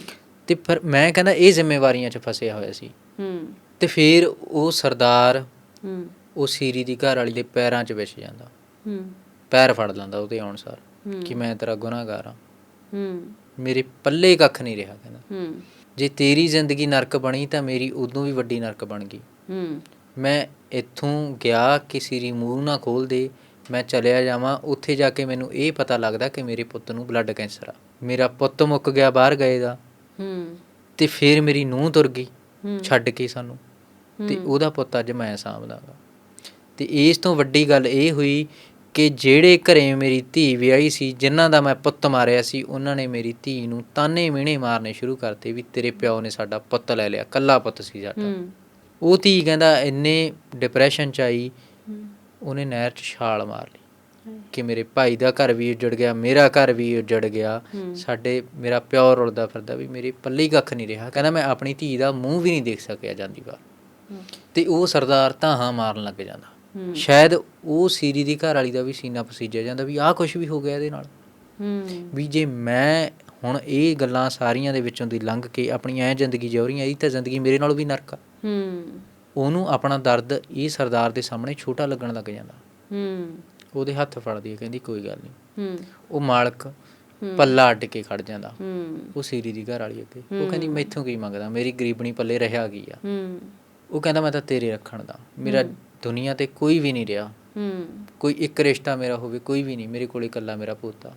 S1: ਤੇ ਫਿਰ ਮੈਂ ਕਹਿੰਦਾ ਇਹ ਜ਼ਿੰਮੇਵਾਰੀਆਂ 'ਚ ਫਸਿਆ ਹੋਇਆ ਸੀ।
S2: ਹੂੰ।
S1: ਤੇ ਫਿਰ ਉਹ ਸਰਦਾਰ
S2: ਹੂੰ।
S1: ਉਹ ਸੀਰੀ ਦੀ ਘਰ ਵਾਲੀ ਦੇ ਪੈਰਾਂ 'ਚ ਵਿਛ ਜਾਂਦਾ।
S2: ਹੂੰ।
S1: ਪੈਰ ਫੜ ਲੈਂਦਾ ਉਹਦੇ ਆਉਣ ਸਾਰ। ਕਿ ਮੈਂ ਤੇਰਾ ਗੁਨਾਹਗਾਰ ਹਾਂ।
S2: ਹੂੰ।
S1: ਮੇਰੇ ਪੱਲੇ ਕੱਖ ਨਹੀਂ ਰਿਹਾ ਕਹਿੰਦਾ।
S2: ਹੂੰ।
S1: ਜੇ ਤੇਰੀ ਜ਼ਿੰਦਗੀ ਨਰਕ ਬਣੀ ਤਾਂ ਮੇਰੀ ਉਦੋਂ ਵੀ ਵੱਡੀ ਨਰਕ ਬਣ ਗਈ।
S2: ਹੂੰ।
S1: ਮੈਂ ਇੱਥੋਂ ਗਿਆ ਕਿ ਸੀਰੀ ਮੂੰਹ ਨਾ ਖੋਲ ਦੇ ਮੈਂ ਚਲਿਆ ਜਾਵਾਂ। ਉੱਥੇ ਜਾ ਕੇ ਮੈਨੂੰ ਇਹ ਪਤਾ ਲੱਗਦਾ ਕਿ ਮੇਰੇ ਪੁੱਤ ਨੂੰ ਬਲੱਡ ਕੈਂਸਰ ਆ। ਮੇਰਾ ਪੁੱਤ ਮੁੱਕ ਗਿਆ ਬਾਹਰ ਗਏ ਦਾ।
S2: ਹੂੰ।
S1: ਤੇ ਫਿਰ ਮੇਰੀ ਨੂੰਹ ਤੁਰ ਗਈ ਛੱਡ ਕੇ ਸਾਨੂੰ। ਤੇ ਉਹਦਾ ਪੁੱਤ ਅੱਜ ਮੈਂ ਸਾਂਭਦਾਗਾ ਤੇ ਇਸ ਤੋਂ ਵੱਡੀ ਗੱਲ ਇਹ ਹੋਈ ਕਿ ਜਿਹੜੇ ਘਰੇ ਮੇਰੀ ਧੀ ਵਿਆਹੀ ਸੀ ਜਿਨ੍ਹਾਂ ਦਾ ਮੈਂ ਪੁੱਤ ਮਾਰਿਆ ਸੀ ਉਹਨਾਂ ਨੇ ਮੇਰੀ ਧੀ ਨੂੰ ਤਾਨੇ ਮਿਹਣੇ ਮਾਰਨੇ ਸ਼ੁਰੂ ਕਰਤੇ ਵੀ ਤੇਰੇ ਪਿਓ ਨੇ ਸਾਡਾ ਪੁੱਤ ਲੈ ਲਿਆ ਕੱਲਾ ਪੁੱਤ ਸੀ ਸਾਡਾ। ਉਹ ਧੀ ਕਹਿੰਦਾ ਇੰਨੇ ਡਿਪਰੈਸ਼ਨ ਚ ਆਈ, ਉਹਨੇ ਨਹਿਰ 'ਚ ਛਾਲ ਮਾਰ ਲਈ ਕਿ ਮੇਰੇ ਭਾਈ ਦਾ ਘਰ ਵੀ ਉੱਜੜ ਗਿਆ, ਮੇਰਾ ਘਰ ਵੀ ਉੱਜੜ ਗਿਆ। ਸਾਡੇ, ਮੇਰਾ ਪਿਓ ਰੁਲਦਾ ਫਿਰਦਾ ਵੀ ਮੇਰੇ ਪੱਲੇ ਕੱਖ ਨਹੀਂ ਰਿਹਾ। ਕਹਿੰਦਾ ਮੈਂ ਆਪਣੀ ਧੀ ਦਾ ਮੂੰਹ ਵੀ ਨਹੀਂ ਦੇਖ ਸਕਿਆ ਜਾਂਦੀ ਵਾਰ
S2: ਹੂੰ।
S1: ਤੇ ਉਹ ਸਰਦਾਰ ਧਾਹਾਂ ਮਾਰਨ ਲੱਗ ਜਾਂਦਾ। ਸ਼ਾਇਦ ਉਹ ਸੀਰੀ ਦੀ ਘਰ ਵਾਲੀ ਦਾ ਵੀ ਸੀਨਾ ਪਸੀਜਿਆ ਜਾਂਦਾ ਵੀ ਆਹ ਕੁਝ ਵੀ ਹੋ ਗਿਆ ਇਹਦੇ ਨਾਲ। ਵੀ ਜੇ ਮੈਂ ਹੁਣ ਇਹ ਗੱਲਾਂ ਸਾਰੀਆਂ ਦੇ ਵਿੱਚੋਂ ਦੀ ਲੰਘ ਕੇ ਆਪਣੀ ਐ ਜ਼ਿੰਦਗੀ ਜਿਉ ਰਹੀ ਐ ਇਹਦੀ ਤਾਂ ਜ਼ਿੰਦਗੀ ਮੇਰੇ ਨਾਲੋਂ ਵੀ ਨਰਕ ਆ।
S2: ਹੂੰ।
S1: ਉਹਨੂੰ ਆਪਣਾ ਦਰਦ ਇਹ ਸਰਦਾਰ ਦੇ ਸਾਹਮਣੇ ਛੋਟਾ ਲੱਗਣ ਲੱਗ ਜਾਂਦਾ।
S2: ਹੂੰ।
S1: ਉਹਦੇ ਹੱਥ ਫੜਦੀ ਹੈ ਕਹਿੰਦੀ ਕੋਈ ਗੱਲ ਨਹੀਂ।
S2: ਹੂੰ।
S1: ਉਹ ਮਾਲਕ। ਪੱਲਾ ਅੱਡ ਕੇ ਖੜ ਜਾਂਦਾ।
S2: ਹੂੰ।
S1: ਉਹ ਸੀਰੀ ਦੀ ਘਰ ਵਾਲੀ ਅੱਗੇ। ਉਹ ਕਹਿੰਦੀ ਮੈਥੋਂ ਕੀ ਮੰਗਦਾ? ਮੇਰੀ ਗਰੀਬਣੀ ਪੱਲੇ ਰਹਿਆ ਗਈ ਆ?
S2: ਹੂੰ।
S1: ਉਹ ਕਹਿੰਦਾ ਮੈਂ ਤਾਂ ਤੇਰੇ ਰੱਖਣ ਦਾ। ਮੇਰਾ ਦੁਨੀਆ ਤੇ ਕੋਈ ਵੀ ਨਹੀਂ ਰਿਹਾ।
S2: ਹੂੰ।
S1: ਕੋਈ ਇੱਕ ਰਿਸ਼ਤਾ ਮੇਰਾ ਹੋਵੇ ਕੋਈ ਵੀ ਨਹੀਂ। ਮੇਰੇ ਕੋਲ ਇਕੱਲਾ ਮੇਰਾ ਪੋਤਾ।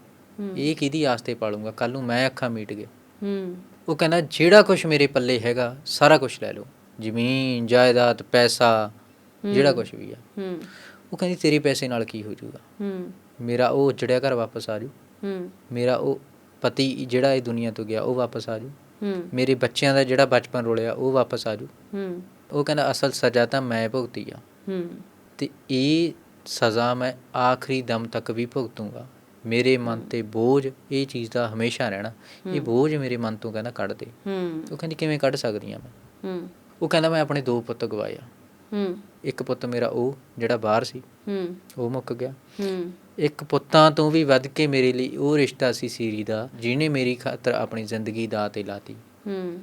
S1: ਇਹ ਕਿਹਦੀ ਆਸ ਤੇ ਪਾਲੂੰਗਾ? ਕੱਲ ਨੂੰ ਮੈਂ ਅੱਖਾਂ ਮੀਟ ਗਿਆ।
S2: ਹੂੰ।
S1: ਉਹ ਕਹਿੰਦਾ ਜਿਹੜਾ ਕੁਝ ਮੇਰੇ ਪੱਲੇ ਹੈਗਾ ਸਾਰਾ ਕੁਝ ਲੈ ਲਓ। ਜ਼ਮੀਨ ਜਾਇਦਾਦ ਪੈਸਾ ਜਿਹੜਾ ਕੁਝ ਵੀ ਆ।
S2: ਹੂੰ।
S1: ਉਹ ਕਹਿੰਦੀ ਤੇਰੇ ਪੈਸੇ ਨਾਲ ਕੀ ਹੋ ਜਾਊਗਾ?
S2: ਹੂੰ।
S1: ਮੇਰਾ ਉਹ ਉਜੜਿਆ ਘਰ ਵਾਪਸ ਆ ਜਾਊ।
S2: ਹੂੰ।
S1: ਮੇਰਾ ਉਹ ਪਤੀ ਜਿਹੜਾ ਇਹ ਦੁਨੀਆ ਤੋਂ ਗਿਆ ਉਹ ਵਾਪਸ ਆ ਜਾਊ।
S2: ਹੂੰ।
S1: ਮੇਰੇ ਬੱਚਿਆਂ ਦਾ ਜਿਹੜਾ ਬਚਪਨ ਰੋਲਿਆ ਉਹ ਵਾਪਸ ਆ ਜਾਊ।
S2: ਹੂੰ।
S1: ਉਹ ਕਹਿੰਦਾ ਅਸਲ ਸਜ਼ਾ ਤਾਂ ਮੈਂ ਭੁਗਤੀ ਆ।
S2: ਹੂੰ।
S1: ਤੇ ਇਹ ਸਜ਼ਾ ਮੈਂ ਆਖਰੀ ਦਮ ਤੱਕ ਵੀ ਭੁਗਤੂੰਗਾ। ਮੇਰੇ ਮਨ ਤੇ ਬੋਝ ਇਹ ਚੀਜ਼ ਦਾ ਹਮੇਸ਼ਾ ਰਹਿਣਾ। ਇਹ ਬੋਝ ਮੇਰੇ ਮਨ ਤੋਂ ਕਹਿੰਦਾ ਕੱਢ ਦੇ।
S2: ਹੂੰ।
S1: ਉਹ ਕਹਿੰਦੀ ਕਿਵੇਂ ਕੱਢ ਸਕਦੀ ਆ ਮੈਂ?
S2: ਹੂੰ।
S1: ਉਹ ਕਹਿੰਦਾ ਮੈਂ ਆਪਣੇ ਦੋ ਪੁੱਤ ਗਵਾਏ ਆ।
S2: ਹੂੰ।
S1: ਇੱਕ ਪੁੱਤ ਮੇਰਾ ਉਹ ਜਿਹੜਾ ਬਾਹਰ ਸੀ।
S2: ਹੂੰ।
S1: ਉਹ ਮੁੱਕ ਗਿਆ।
S2: ਹੂੰ।
S1: ਇੱਕ ਪੁੱਤਾਂ ਤੋਂ ਵੀ ਵੱਧ ਕੇ ਮੇਰੇ ਲਈ ਉਹ ਰਿਸ਼ਤਾ ਸੀ ਸੀਰੀ ਦਾ ਜਿਹਨੇ ਮੇਰੀ ਖਾਤਰ ਆਪਣੀ ਜ਼ਿੰਦਗੀ ਦਾ ਤੇ ਲਾਤੀ।
S2: ਹੂੰ।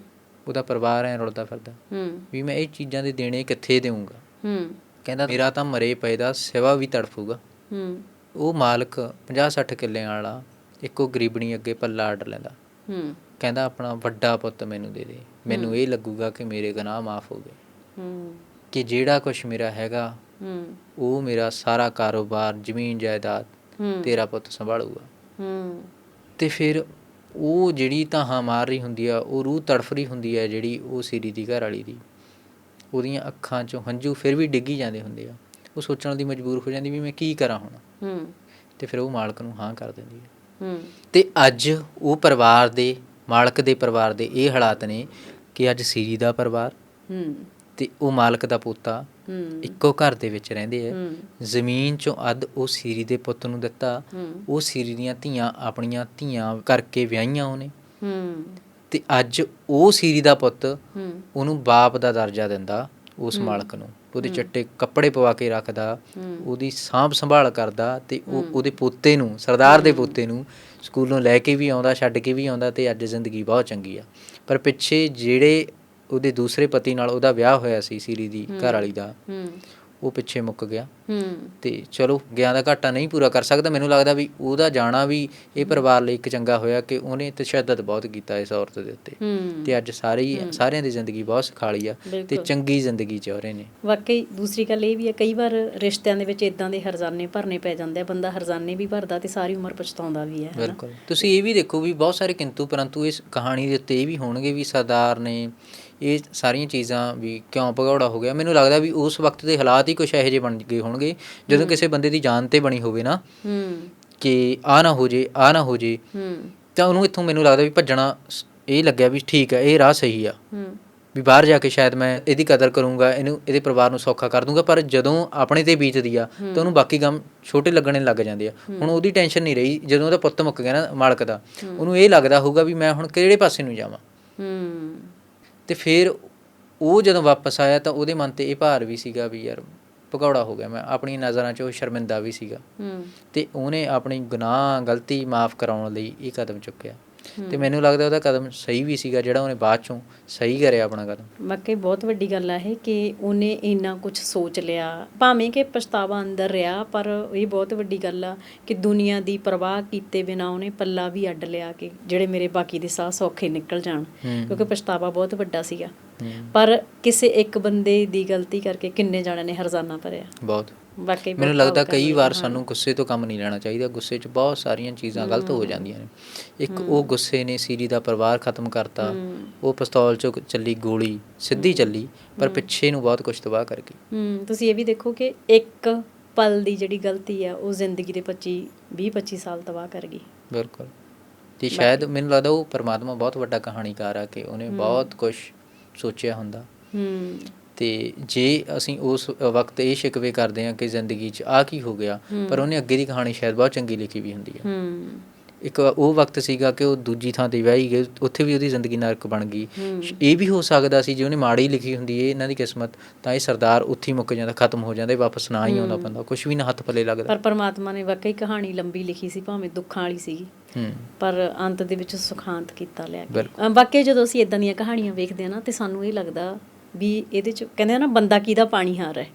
S1: ਉਹਦਾ ਪਰਿਵਾਰ ਐ ਰੁਲਦਾ ਫਿਰਦਾ।
S2: ਹੂੰ।
S1: ਵੀ ਮੈਂ ਇਹ ਚੀਜ਼ਾਂ ਦੇ ਦੇਣੇ ਕਿੱਥੇ ਦੇਵਾਂਗਾ
S2: ਹੂੰ।
S1: ਕਹਿੰਦਾ ਮੇਰਾ ਤਾਂ ਮਰੇ ਪਏ ਦਾ ਸਿਵਾ ਵੀ ਤੜਫੂਗਾ।
S2: ਹੂੰ।
S1: ਉਹ ਮਾਲਕ 50-60 ਕਿੱਲਿਆਂ ਵਾਲਾ ਇੱਕੋ ਗਰੀਬਣੀ ਅੱਗੇ ਪੱਲਾ ਆਰਡਰ ਲੈਂਦਾ।
S2: ਹੂੰ।
S1: ਕਹਿੰਦਾ ਆਪਣਾ ਵੱਡਾ ਪੁੱਤ ਮੈਨੂੰ ਦੇ ਦੇ। ਮੈਨੂੰ ਇਹ ਲੱਗੂਗਾ ਕਿ ਮੇਰੇ ਗੁਨਾਹ ਮਾਫ ਹੋ ਗਏ।
S2: ਹੂੰ।
S1: ਕਿ ਜਿਹੜਾ ਕੁਝ ਮੇਰਾ ਹੈਗਾ
S2: ਹੂੰ।
S1: ਉਹ ਮੇਰਾ ਸਾਰਾ ਕਾਰੋਬਾਰ ਜ਼ਮੀਨ ਜਾਇਦਾਦ
S2: ਹੂੰ।
S1: ਤੇਰਾ ਪੁੱਤ ਸੰਭਾਲੂਗਾ।
S2: ਹੂੰ।
S1: ਤੇ ਫਿਰ ਉਹ ਜਿਹੜੀ ਤਾਹਾਂ ਮਾਰ ਰਹੀ ਹੁੰਦੀ ਆ ਉਹ ਰੂਹ ਤੜਫ ਰਹੀ ਹੁੰਦੀ ਆ ਜਿਹੜੀ ਉਹ ਸੀਰੀ ਦੀ ਘਰ ਵਾਲੀ ਦੀ। ਉਹਦੀਆਂ ਅੱਖਾਂ 'ਚੋਂ ਹੰਝੂ ਫਿਰ ਵੀ ਡਿੱਗੀ ਜਾਂਦੇ ਹੁੰਦੇ ਆ। ਉਹ ਸੋਚਣ ਦੀ ਮਜਬੂਰ ਹੋ ਜਾਂਦੀ ਵੀ ਮੈਂ ਕੀ ਕਰਾਂ ਹੁਣ?
S2: ਹੂੰ।
S1: ਤੇ ਫਿਰ ਉਹ ਮਾਲਕ ਨੂੰ ਹਾਂ ਕਰ ਦਿੰਦੀ ਹੈ
S2: ਹੂੰ।
S1: ਤੇ ਅੱਜ ਉਹ ਪਰਿਵਾਰ ਦੇ ਮਾਲਕ ਦੇ ਪਰਿਵਾਰ ਦੇ ਇਹ ਹਾਲਾਤ ਨੇ ਕਿ ਅੱਜ ਸੀਰੀ ਦਾ ਪਰਿਵਾਰ
S2: ਹੂੰ।
S1: ਤੇ ਉਹ ਮਾਲਕ ਦਾ ਪੋਤਾ
S2: ਹੂੰ।
S1: ਇੱਕੋ ਘਰ ਦੇ ਵਿੱਚ ਰਹਿੰਦੇ ਆ। ਜ਼ਮੀਨ ਚੋਂ ਅੱਧ ਉਹ ਸੀਰੀ ਦੇ ਪੁੱਤ ਨੂੰ ਦਿੱਤਾ। ਉਹ ਸੀਰੀ ਦੀਆਂ ਧੀਆਂ ਆਪਣੀਆਂ ਧੀਆਂ ਕਰਕੇ ਵਿਆਹੀਆਂ ਉਹਨੇ।
S2: ਹੂੰ।
S1: ਤੇ ਅੱਜ ਉਹ ਸੀਰੀ ਦਾ ਪੁੱਤ
S2: ਹੂੰ।
S1: ਉਹਨੂੰ ਬਾਪ ਦਾ ਦਰਜਾ ਦਿੰਦਾ ਉਸ ਮਾਲਕ ਨੂੰ। ਉਹਦੇ ਚਿੱਟੇ ਕੱਪੜੇ ਪਵਾ ਕੇ ਰੱਖਦਾ ਉਹਦੀ ਸਾਂਭ ਸੰਭਾਲ ਕਰਦਾ ਤੇ ਉਹ ਉਹਦੇ ਪੋਤੇ ਨੂੰ ਸਰਦਾਰ ਦੇ ਪੋਤੇ ਨੂੰ ਸਕੂਲੋਂ ਲੈ ਕੇ ਵੀ ਆਉਂਦਾ ਛੱਡ ਕੇ ਵੀ ਆਉਂਦਾ ਤੇ ਅੱਜ ਜ਼ਿੰਦਗੀ ਬਹੁਤ ਚੰਗੀ ਆ। ਪਰ ਪਿੱਛੇ ਜਿਹੜੇ ਉਹਦੇ ਦੂਸਰੇ ਪਤੀ ਨਾਲ ਉਹਦਾ ਵਿਆਹ ਹੋਇਆ ਸੀ ਸੀਰੀ ਦੀ ਘਰ ਵਾਲੀ ਦਾ ਉਹ ਪਿੱਛੇ ਮੁੱਕ ਗਿਆ।
S2: ਹੂੰ।
S1: ਤੇ ਚਲੋ ਗਿਆ ਦਾ ਘਾਟਾ ਨਹੀਂ ਪੂਰਾ ਕਰ ਸਕਦਾ। ਮੈਨੂੰ ਲੱਗਦਾ ਵੀ ਉਹਦਾ ਜਾਣਾ ਵੀ ਇਹ ਪਰਿਵਾਰ ਲਈ ਇੱਕ ਚੰਗਾ ਹੋਇਆ ਕਿ ਉਹਨੇ ਤਸ਼ੱਦਦ ਬਹੁਤ ਕੀਤਾ ਇਸ ਔਰਤ ਦੇ ਉੱਤੇ।
S2: ਹੂੰ।
S1: ਤੇ ਅੱਜ ਸਾਰੇ ਸਾਰਿਆਂ ਦੀ ਜ਼ਿੰਦਗੀ ਬਹੁਤ ਸੁਖਾਲੀ ਆ ਤੇ ਚੰਗੀ ਜ਼ਿੰਦਗੀ ਚ ਰਹੇ ਨੇ।
S2: ਵਾਕਈ ਦੂਸਰੀ ਗੱਲ ਇਹ ਵੀ ਹੈ ਕਈ ਵਾਰ ਰਿਸ਼ਤਿਆਂ ਦੇ ਵਿੱਚ ਇਦਾਂ ਦੇ ਹਰਜ਼ਾਨੇ ਭਰਨੇ ਪੈ ਜਾਂਦੇ ਆ। ਬੰਦਾ ਹਰਜ਼ਾਨੇ ਵੀ ਭਰਦਾ ਤੇ ਸਾਰੀ ਉਮਰ ਪਛਤਾਉਂਦਾ ਵੀ ਹੈ ਹਨਾ?
S1: ਬਿਲਕੁਲ। ਤੁਸੀਂ ਇਹ ਵੀ ਦੇਖੋ ਵੀ ਬਹੁਤ ਸਾਰੇ ਕਿੰਤੂ ਪਰੰਤੂ ਇਸ ਕਹਾਣੀ ਦੇ ਉੱਤੇ ਇਹ ਵੀ ਹੋਣਗੇ ਵੀ ਸਰਦਾਰ ਨੇ ਇਹ ਸਾਰੀਆਂ ਚੀਜ਼ਾਂ ਵੀ ਕਿਉਂ ਭਗੌੜਾ ਹੋ ਗਿਆ? ਮੈਨੂੰ ਲੱਗਦਾ ਵੀ ਉਸ ਵਕਤ ਦੇ ਹਾਲਾਤ ਹੀ ਕੁਝ ਇਹੋ ਜਿਹੇ ਬਣ ਗਏ ਹੋਣਗੇ। ਜਦੋਂ ਕਿਸੇ ਬੰਦੇ ਦੀ ਜਾਨ ਤੇ ਬਣੀ ਹੋਵੇ ਨਾ
S2: ਹੂੰ।
S1: ਕਿ ਆ ਨਾ ਹੋ ਜੇ ਆ ਨਾ ਹੋ ਜੇ
S2: ਹੂੰ।
S1: ਤਾਂ ਉਹਨੂੰ ਇੱਥੋਂ ਮੈਨੂੰ ਲੱਗਦਾ ਵੀ ਭੱਜਣਾ ਇਹ ਲੱਗਿਆ ਵੀ ਠੀਕ ਹੈ ਇਹ ਰਾਹ ਸਹੀ ਆ।
S2: ਹੂੰ।
S1: ਵੀ ਬਾਹਰ ਜਾ ਕੇ ਸ਼ਾਇਦ ਮੈਂ ਇਹਦੀ ਕਦਰ ਕਰੂੰਗਾ ਇਹਨੂੰ ਇਹਦੇ ਪਰਿਵਾਰ ਨੂੰ ਸੌਖਾ ਕਰ ਦੂੰਗਾ ਪਰ ਜਦੋਂ ਆਪਣੇ ਤੇ ਬੀਤਦੀ ਆ ਤਾਂ ਉਹਨੂੰ ਬਾਕੀ ਕੰਮ ਛੋਟੇ ਲੱਗਣੇ ਲੱਗ ਜਾਂਦੇ ਆ। ਹੁਣ ਉਹਦੀ ਟੈਨਸ਼ਨ ਨਹੀਂ ਰਹੀ ਜਦੋਂ ਉਹਦਾ ਪੁੱਤ ਮੁੱਕ ਗਿਆ ਨਾ ਮਾਲਕ ਦਾ ਉਹਨੂੰ ਇਹ ਲੱਗਦਾ ਹੋਊਗਾ ਵੀ ਮੈਂ ਹੁਣ ਕਿਹੜੇ ਪਾਸੇ ਨੂੰ ਜਾਵਾਂ।
S2: ਹੂੰ।
S1: ਤੇ ਫਿਰ ਉਹ ਜਦੋਂ ਵਾਪਸ ਆਇਆ ਤਾਂ ਉਹਦੇ ਮਨ ਤੇ ਇਹ ਭਾਰ ਵੀ ਸੀਗਾ ਵੀ ਯਾਰ ਭਗੌੜਾ ਹੋ ਗਿਆ ਮੈਂ ਆਪਣੀ ਨਜ਼ਰਾਂ 'ਚ ਉਹ ਸ਼ਰਮਿੰਦਾ ਵੀ ਸੀਗਾ।
S2: ਹੂੰ।
S1: ਤੇ ਉਹਨੇ ਆਪਣੀ ਗੁਨਾਹ ਗਲਤੀ ਮਾਫ ਕਰਾਉਣ ਲਈ ਇਹ ਕਦਮ ਚੁੱਕਿਆ। ਤੇ ਮੈਨੂੰ ਲੱਗਦਾ ਉਹਦਾ ਕਦਮ ਸਹੀ ਵੀ ਸੀਗਾ ਜਿਹੜਾ ਉਹਨੇ ਬਾਅਦ ਚੋਂ ਸਹੀ ਕਰਿਆ ਆਪਣਾ ਕਦਮ।
S2: ਵਾਕਈ ਬਹੁਤ ਵੱਡੀ ਗੱਲ ਆ ਇਹ ਕਿ ਉਹਨੇ ਇੰਨਾ ਕੁਝ ਸੋਚ ਲਿਆ। ਭਾਵੇਂ ਕਿ ਪਛਤਾਵਾ ਅੰਦਰ ਰਿਹਾ ਪਰ ਇਹ ਬਹੁਤ ਵੱਡੀ ਗੱਲ ਆ ਕਿ ਦੁਨੀਆ ਦੀ ਪਰਵਾਹ ਕੀਤੇ ਬਿਨਾ ਉਹਨੇ ਪੱਲਾ ਵੀ ਅੱਡ ਲਿਆ ਕਿ ਜਿਹੜੇ ਮੇਰੇ ਬਾਕੀ ਦੇ ਸਾਹ ਸੌਖੇ ਨਿਕਲ ਜਾਣ। ਕਿਉਂਕਿ ਪਛਤਾਵਾ ਬਹੁਤ ਵੱਡਾ ਸੀਗਾ। ਪਰ ਕਿਸੇ ਇੱਕ ਬੰਦੇ ਦੀ ਗਲਤੀ ਕਰਕੇ ਕਿੰਨੇ ਜਾਣਿਆਂ ਨੇ ਹਰਜ਼ਾਨਾ ਭਰਿਆ।
S1: ਬਹੁਤ।
S2: ਵਾਕਈ
S1: ਮੈਨੂੰ ਲੱਗਦਾ ਕਈ ਵਾਰ। ਸਾਨੂੰ ਗੁੱਸੇ ਤੋਂ ਕੰਮ ਨਹੀਂ ਲੈਣਾ ਚਾਹੀਦਾ। ਗੁੱਸੇ 'ਚ ਬਹੁਤ ਸਾਰੀਆਂ ਚੀਜ਼ਾਂ ਗਲਤ ਹੋ ਜਾਂਦੀਆਂ ਨੇ। ਇੱਕ ਉਹ ਗੁੱਸੇ ਨੇ ਸੀਰੀ ਦਾ ਪਰਿਵਾਰ ਖਤਮ ਕਰਤਾ। ਉਹ ਪਿਸਤੌਲ 'ਚੋਂ ਚੱਲੀ ਗੋਲੀ ਸਿੱਧੀ ਚੱਲੀ ਪਰ ਪਿੱਛੇ ਨੂੰ ਬਹੁਤ ਕੁਝ ਤਬਾਹ ਕਰ ਗਈ।
S2: ਹੂੰ। ਤੁਸੀਂ ਇਹ ਵੀ ਦੇਖੋ ਕਿ ਇੱਕ ਪਲ ਦੀ ਜਿਹੜੀ ਗਲਤੀ ਆ ਉਹ ਜ਼ਿੰਦਗੀ ਦੇ 25 20 25 ਸਾਲ ਤਬਾਹ ਕਰ ਗਈ।
S1: ਬਿਲਕੁਲ। ਤੇ ਸ਼ਾਇਦ ਮੈਨੂੰ ਲੱਗਦਾ ਉਹ ਪਰਮਾਤਮਾ ਬਹੁਤ ਵੱਡਾ ਕਹਾਣੀਕਾਰ ਆ ਕਿ ਉਹਨੇ ਬਹੁਤ ਕੁਝ ਸੋਚਿਆ ਹੁੰਦਾ।
S2: ਹੂੰ।
S1: ਤੇ ਜੇ ਅਸੀਂ ਉਸ ਵਕਤ ਇਹ ਸ਼ਿਕਵੇ ਕਰਦੇ ਹਾਂ ਕਿ ਜ਼ਿੰਦਗੀ 'ਚ ਆ ਕੀ ਹੋ ਗਿਆ ਪਰ ਉਹਨੇ ਅੱਗੇ ਦੀ ਕਹਾਣੀ ਸ਼ਾਇਦ ਬਹੁਤ ਚੰਗੀ ਲਿਖੀ ਵੀ ਹੁੰਦੀ ਹੈ। ਇੱਕ ਉਹ ਵਕਤ ਸੀਗਾ ਕਿ ਉਹ ਦੂਜੀ ਥਾਂ ਤੇ ਵਿਆਹੀ ਗਏ ਉੱਥੇ ਵੀ ਉਹਦੀ ਜ਼ਿੰਦਗੀ ਨਰਕ ਬਣ ਗਈ। ਇਹ ਵੀ ਹੋ ਸਕਦਾ ਸੀ ਜੇ ਉਹਨੇ ਮਾੜੀ ਲਿਖੀ ਹੁੰਦੀ ਇਹ ਇਹਨਾਂ ਦੀ ਕਿਸਮਤ ਤਾਂ ਇਹ ਸਰਦਾਰ ਉੱਥੇ ਹੀ ਮੁੱਕ ਜਾਂਦਾ ਖਤਮ ਹੋ ਜਾਂਦਾ ਵਾਪਸ ਨਾ ਹੀ ਆਉਂਦਾ ਬੰਦਾ ਕੁਝ ਵੀ ਨਾ ਹੱਥ ਪੱਲੇ ਲੱਗਦਾ।
S2: ਪਰ ਪਰਮਾਤਮਾ ਨੇ ਵਾਕਈ ਕਹਾਣੀ ਲੰਬੀ ਲਿਖੀ ਸੀ ਭਾਵੇਂ ਦੁੱਖਾਂ ਵਾਲੀ ਸੀਗੀ। ਪਰ ਅੰਤ ਦੇ ਵਿੱਚ ਸੁਖਾਂਤ ਕੀਤਾ ਲਿਆ ਗਿਆ ਵਾਕਈ ਜਦੋਂ ਅਸੀਂ ਇਦਾਂ ਦੀਆਂ ਕਹਾਣੀਆਂ ਵੇਖਦੇ ਆ ਨਾ ਤੇ ਸਾਨੂੰ ਇਹ ਲੱਗਦਾ ਵੀ ਇਹਦੇ ਚ ਕਹਿੰਦੇ ਨਾ, ਬੰਦਾ ਕਿਹਦਾ ਪਾਣੀ ਹਾਰ ਹੈ?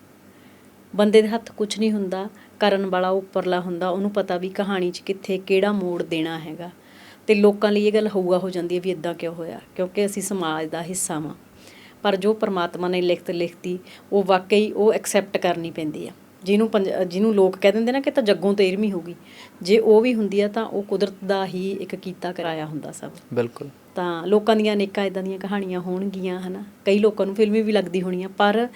S2: ਬੰਦੇ ਦੇ ਹੱਥ ਕੁਝ ਨਹੀਂ ਹੁੰਦਾ, ਕਰਨ ਵਾਲਾ ਉੱਪਰਲਾ ਹੁੰਦਾ, ਉਹਨੂੰ ਪਤਾ ਵੀ ਕਹਾਣੀ 'ਚ ਕਿੱਥੇ, ਕਿਹੜਾ ਮੋੜ ਦੇਣਾ ਹੈਗਾ। ਤੇ ਲੋਕਾਂ ਲਈ ਇਹ ਗੱਲ ਹੋਊਗਾ ਹੋ ਜਾਂਦੀ ਹੈ ਵੀ ਇਦਾਂ ਕਿਉਂ ਹੋਇਆ? ਕਿਉਂਕਿ ਅਸੀਂ ਸਮਾਜ ਦਾ ਹਿੱਸਾ ਵਾਂ। ਪਰ ਜੋ ਪਰਮਾਤਮਾ ਨੇ ਲਿਖਤ ਲਿਖਤੀ, ਉਹ ਵਾਕਈ ਉਹ ਐਕਸੈਪਟ ਕਰਨੀ ਪੈਂਦੀ ਆ। ਜਿਹਨੂੰ ਪੰਜ- ਜਿਹਨੂੰ ਲੋਕ ਕਹਿ ਦਿੰਦੇ ਨਾ ਕਿ ਤਾਂ ਜੱਗੋਂ ਤੇਰਵੀਂ ਹੋਗੀ ਜੇ ਉਹ ਵੀ ਹੁੰਦੀ ਆ ਤਾਂ ਉਹ ਕੁਦਰਤ ਦਾ ਹੀ ਇੱਕ ਕੀਤਾ ਕਰਾਇਆ ਹੁੰਦਾ ਸਭ।
S1: ਬਿਲਕੁਲ।
S2: ਤਾਂ ਲੋਕਾਂ ਦੀਆਂ ਅਨੇਕਾਂ ਇਦਾਂ ਦੀਆਂ ਕਹਾਣੀਆਂ ਹੋਣਗੀਆਂ ਹਨਾ? ਕਈ ਲੋਕਾਂ ਨੂੰ ਫਿਲਮੀ ਵੀ ਲੱਗਦੀ ਹੋਣੀਆਂ ਪਰ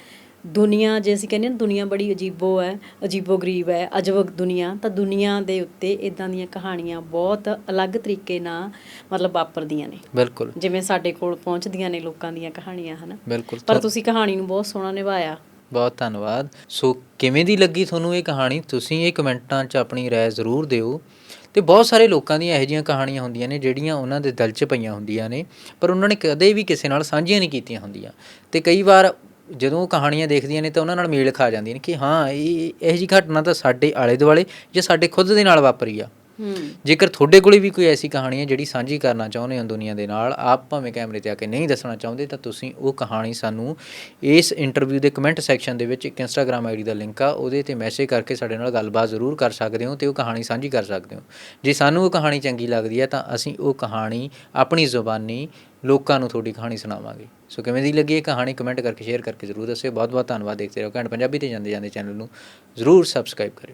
S2: ਦੁਨੀਆ ਜੇ ਅਸੀਂ ਕਹਿੰਦੇ ਨਾ ਦੁਨੀਆ ਬੜੀ ਅਜੀਬੋ ਹੈ ਅਜੀਬੋ ਗਰੀਬ ਹੈ ਅਜਬ ਦੁਨੀਆ ਤਾਂ ਦੁਨੀਆ ਦੇ ਉੱਤੇ ਇਦਾਂ ਦੀਆਂ ਕਹਾਣੀਆਂ ਬਹੁਤ ਅਲੱਗ ਤਰੀਕੇ ਨਾਲ ਮਤਲਬ ਵਾਪਰਦੀਆਂ ਨੇ।
S1: ਬਿਲਕੁਲ।
S2: ਜਿਵੇਂ ਸਾਡੇ ਕੋਲ ਪਹੁੰਚਦੀਆਂ ਨੇ ਲੋਕਾਂ ਦੀਆਂ ਕਹਾਣੀਆਂ ਹਨਾ?
S1: ਬਿਲਕੁਲ।
S2: ਪਰ ਤੁਸੀਂ ਕਹਾਣੀ ਨੂੰ ਬਹੁਤ ਸੋਹਣਾ ਨਿਭਾਇਆ।
S1: ਬਹੁਤ ਧੰਨਵਾਦ। ਸੋ ਕਿਵੇਂ ਦੀ ਲੱਗੀ ਤੁਹਾਨੂੰ ਇਹ ਕਹਾਣੀ? ਤੁਸੀਂ ਇਹ ਕਮੈਂਟਾਂ 'ਚ ਆਪਣੀ ਰਾਏ ਜ਼ਰੂਰ ਦਿਓ। ਤੇ ਬਹੁਤ ਸਾਰੇ ਲੋਕਾਂ ਦੀਆਂ ਇਹੋ ਜਿਹੀਆਂ ਕਹਾਣੀਆਂ ਹੁੰਦੀਆਂ ਨੇ ਜਿਹੜੀਆਂ ਉਹਨਾਂ ਦੇ ਦਿਲ 'ਚ ਪਈਆਂ ਹੁੰਦੀਆਂ ਨੇ, ਪਰ ਉਹਨਾਂ ਨੇ ਕਦੇ ਵੀ ਕਿਸੇ ਨਾਲ ਸਾਂਝੀਆਂ ਨਹੀਂ ਕੀਤੀਆਂ ਹੁੰਦੀਆਂ। ਤੇ ਕਈ ਵਾਰ ਜਦੋਂ ਉਹ ਕਹਾਣੀਆਂ ਦੇਖਦੀਆਂ ਨੇ ਤਾਂ ਉਹਨਾਂ ਨਾਲ ਮੇਲ ਖਾ ਜਾਂਦੀਆਂ ਨੇ ਕਿ ਹਾਂ, ਇਹ ਇਹੋ ਜਿਹੀ ਘਟਨਾ ਤਾਂ ਸਾਡੇ ਆਲੇ ਦੁਆਲੇ ਜਾਂ ਸਾਡੇ ਖੁਦ ਦੇ ਨਾਲ ਵਾਪਰੀ ਆ। ਜੇਕਰ ਤੁਹਾਡੇ ਕੋਲੇ ਵੀ ਕੋਈ ਐਸੀ ਕਹਾਣੀ ਹੈ ਜਿਹੜੀ ਸਾਂਝੀ ਕਰਨਾ ਚਾਹੁੰਦੇ ਹੋ ਦੁਨੀਆ ਦੇ ਨਾਲ, ਆਪ ਭਾਵੇਂ ਕੈਮਰੇ ਤੇ ਆ ਕੇ ਨਹੀਂ ਦੱਸਣਾ ਚਾਹੁੰਦੇ, ਤਾਂ ਤੁਸੀਂ ਉਹ ਕਹਾਣੀ ਸਾਨੂੰ ਇਸ ਇੰਟਰਵਿਊ ਦੇ ਕਮੈਂਟ ਸੈਕਸ਼ਨ ਦੇ ਵਿੱਚ ਇੱਕ ਇੰਸਟਾਗ੍ਰam ਆਈਡੀ ਦਾ ਲਿੰਕ ਆ, ਉਹਦੇ ਤੇ ਮੈਸੇਜ ਕਰਕੇ ਸਾਡੇ ਨਾਲ ਗੱਲਬਾਤ ਜ਼ਰੂਰ ਕਰ ਸਕਦੇ ਹੋ ਤੇ ਉਹ ਕਹਾਣੀ ਸਾਂਝੀ ਕਰ ਸਕਦੇ ਹੋ। ਜੇ ਸਾਨੂੰ ਉਹ ਕਹਾਣੀ ਚੰਗੀ ਲੱਗਦੀ ਹੈ, ਤਾਂ ਅਸੀਂ ਉਹ ਕਹਾਣੀ ਆਪਣੀ ਜ਼ੁਬਾਨੀ ਲੋਕਾਂ ਨੂੰ ਤੁਹਾਡੀ ਕਹਾਣੀ ਸੁਣਾਵਾਂਗੇ। ਸੋ ਕਿਵੇਂ ਦੀ ਲੱਗੀ ਇਹ ਕਹਾਣੀ ਕਮੈਂਟ ਕਰਕੇ ਸ਼ੇਅਰ ਕਰਕੇ ਜ਼ਰੂਰ ਦੱਸਿਓ। ਬਹੁਤ ਬਹੁਤ ਧੰਨਵਾਦ ਦੇਖਦੇ ਰਹੋ। ਘੰਟ ਪੰਜਾਬੀ ਤੇ ਜਾਂਦੇ ਜਾਂਦੇ ਚੈਨਲ ਨੂੰ ਜ਼ਰੂਰ ਸਬਸਕ੍ਰਾਈਬ ਕਰਿਓ।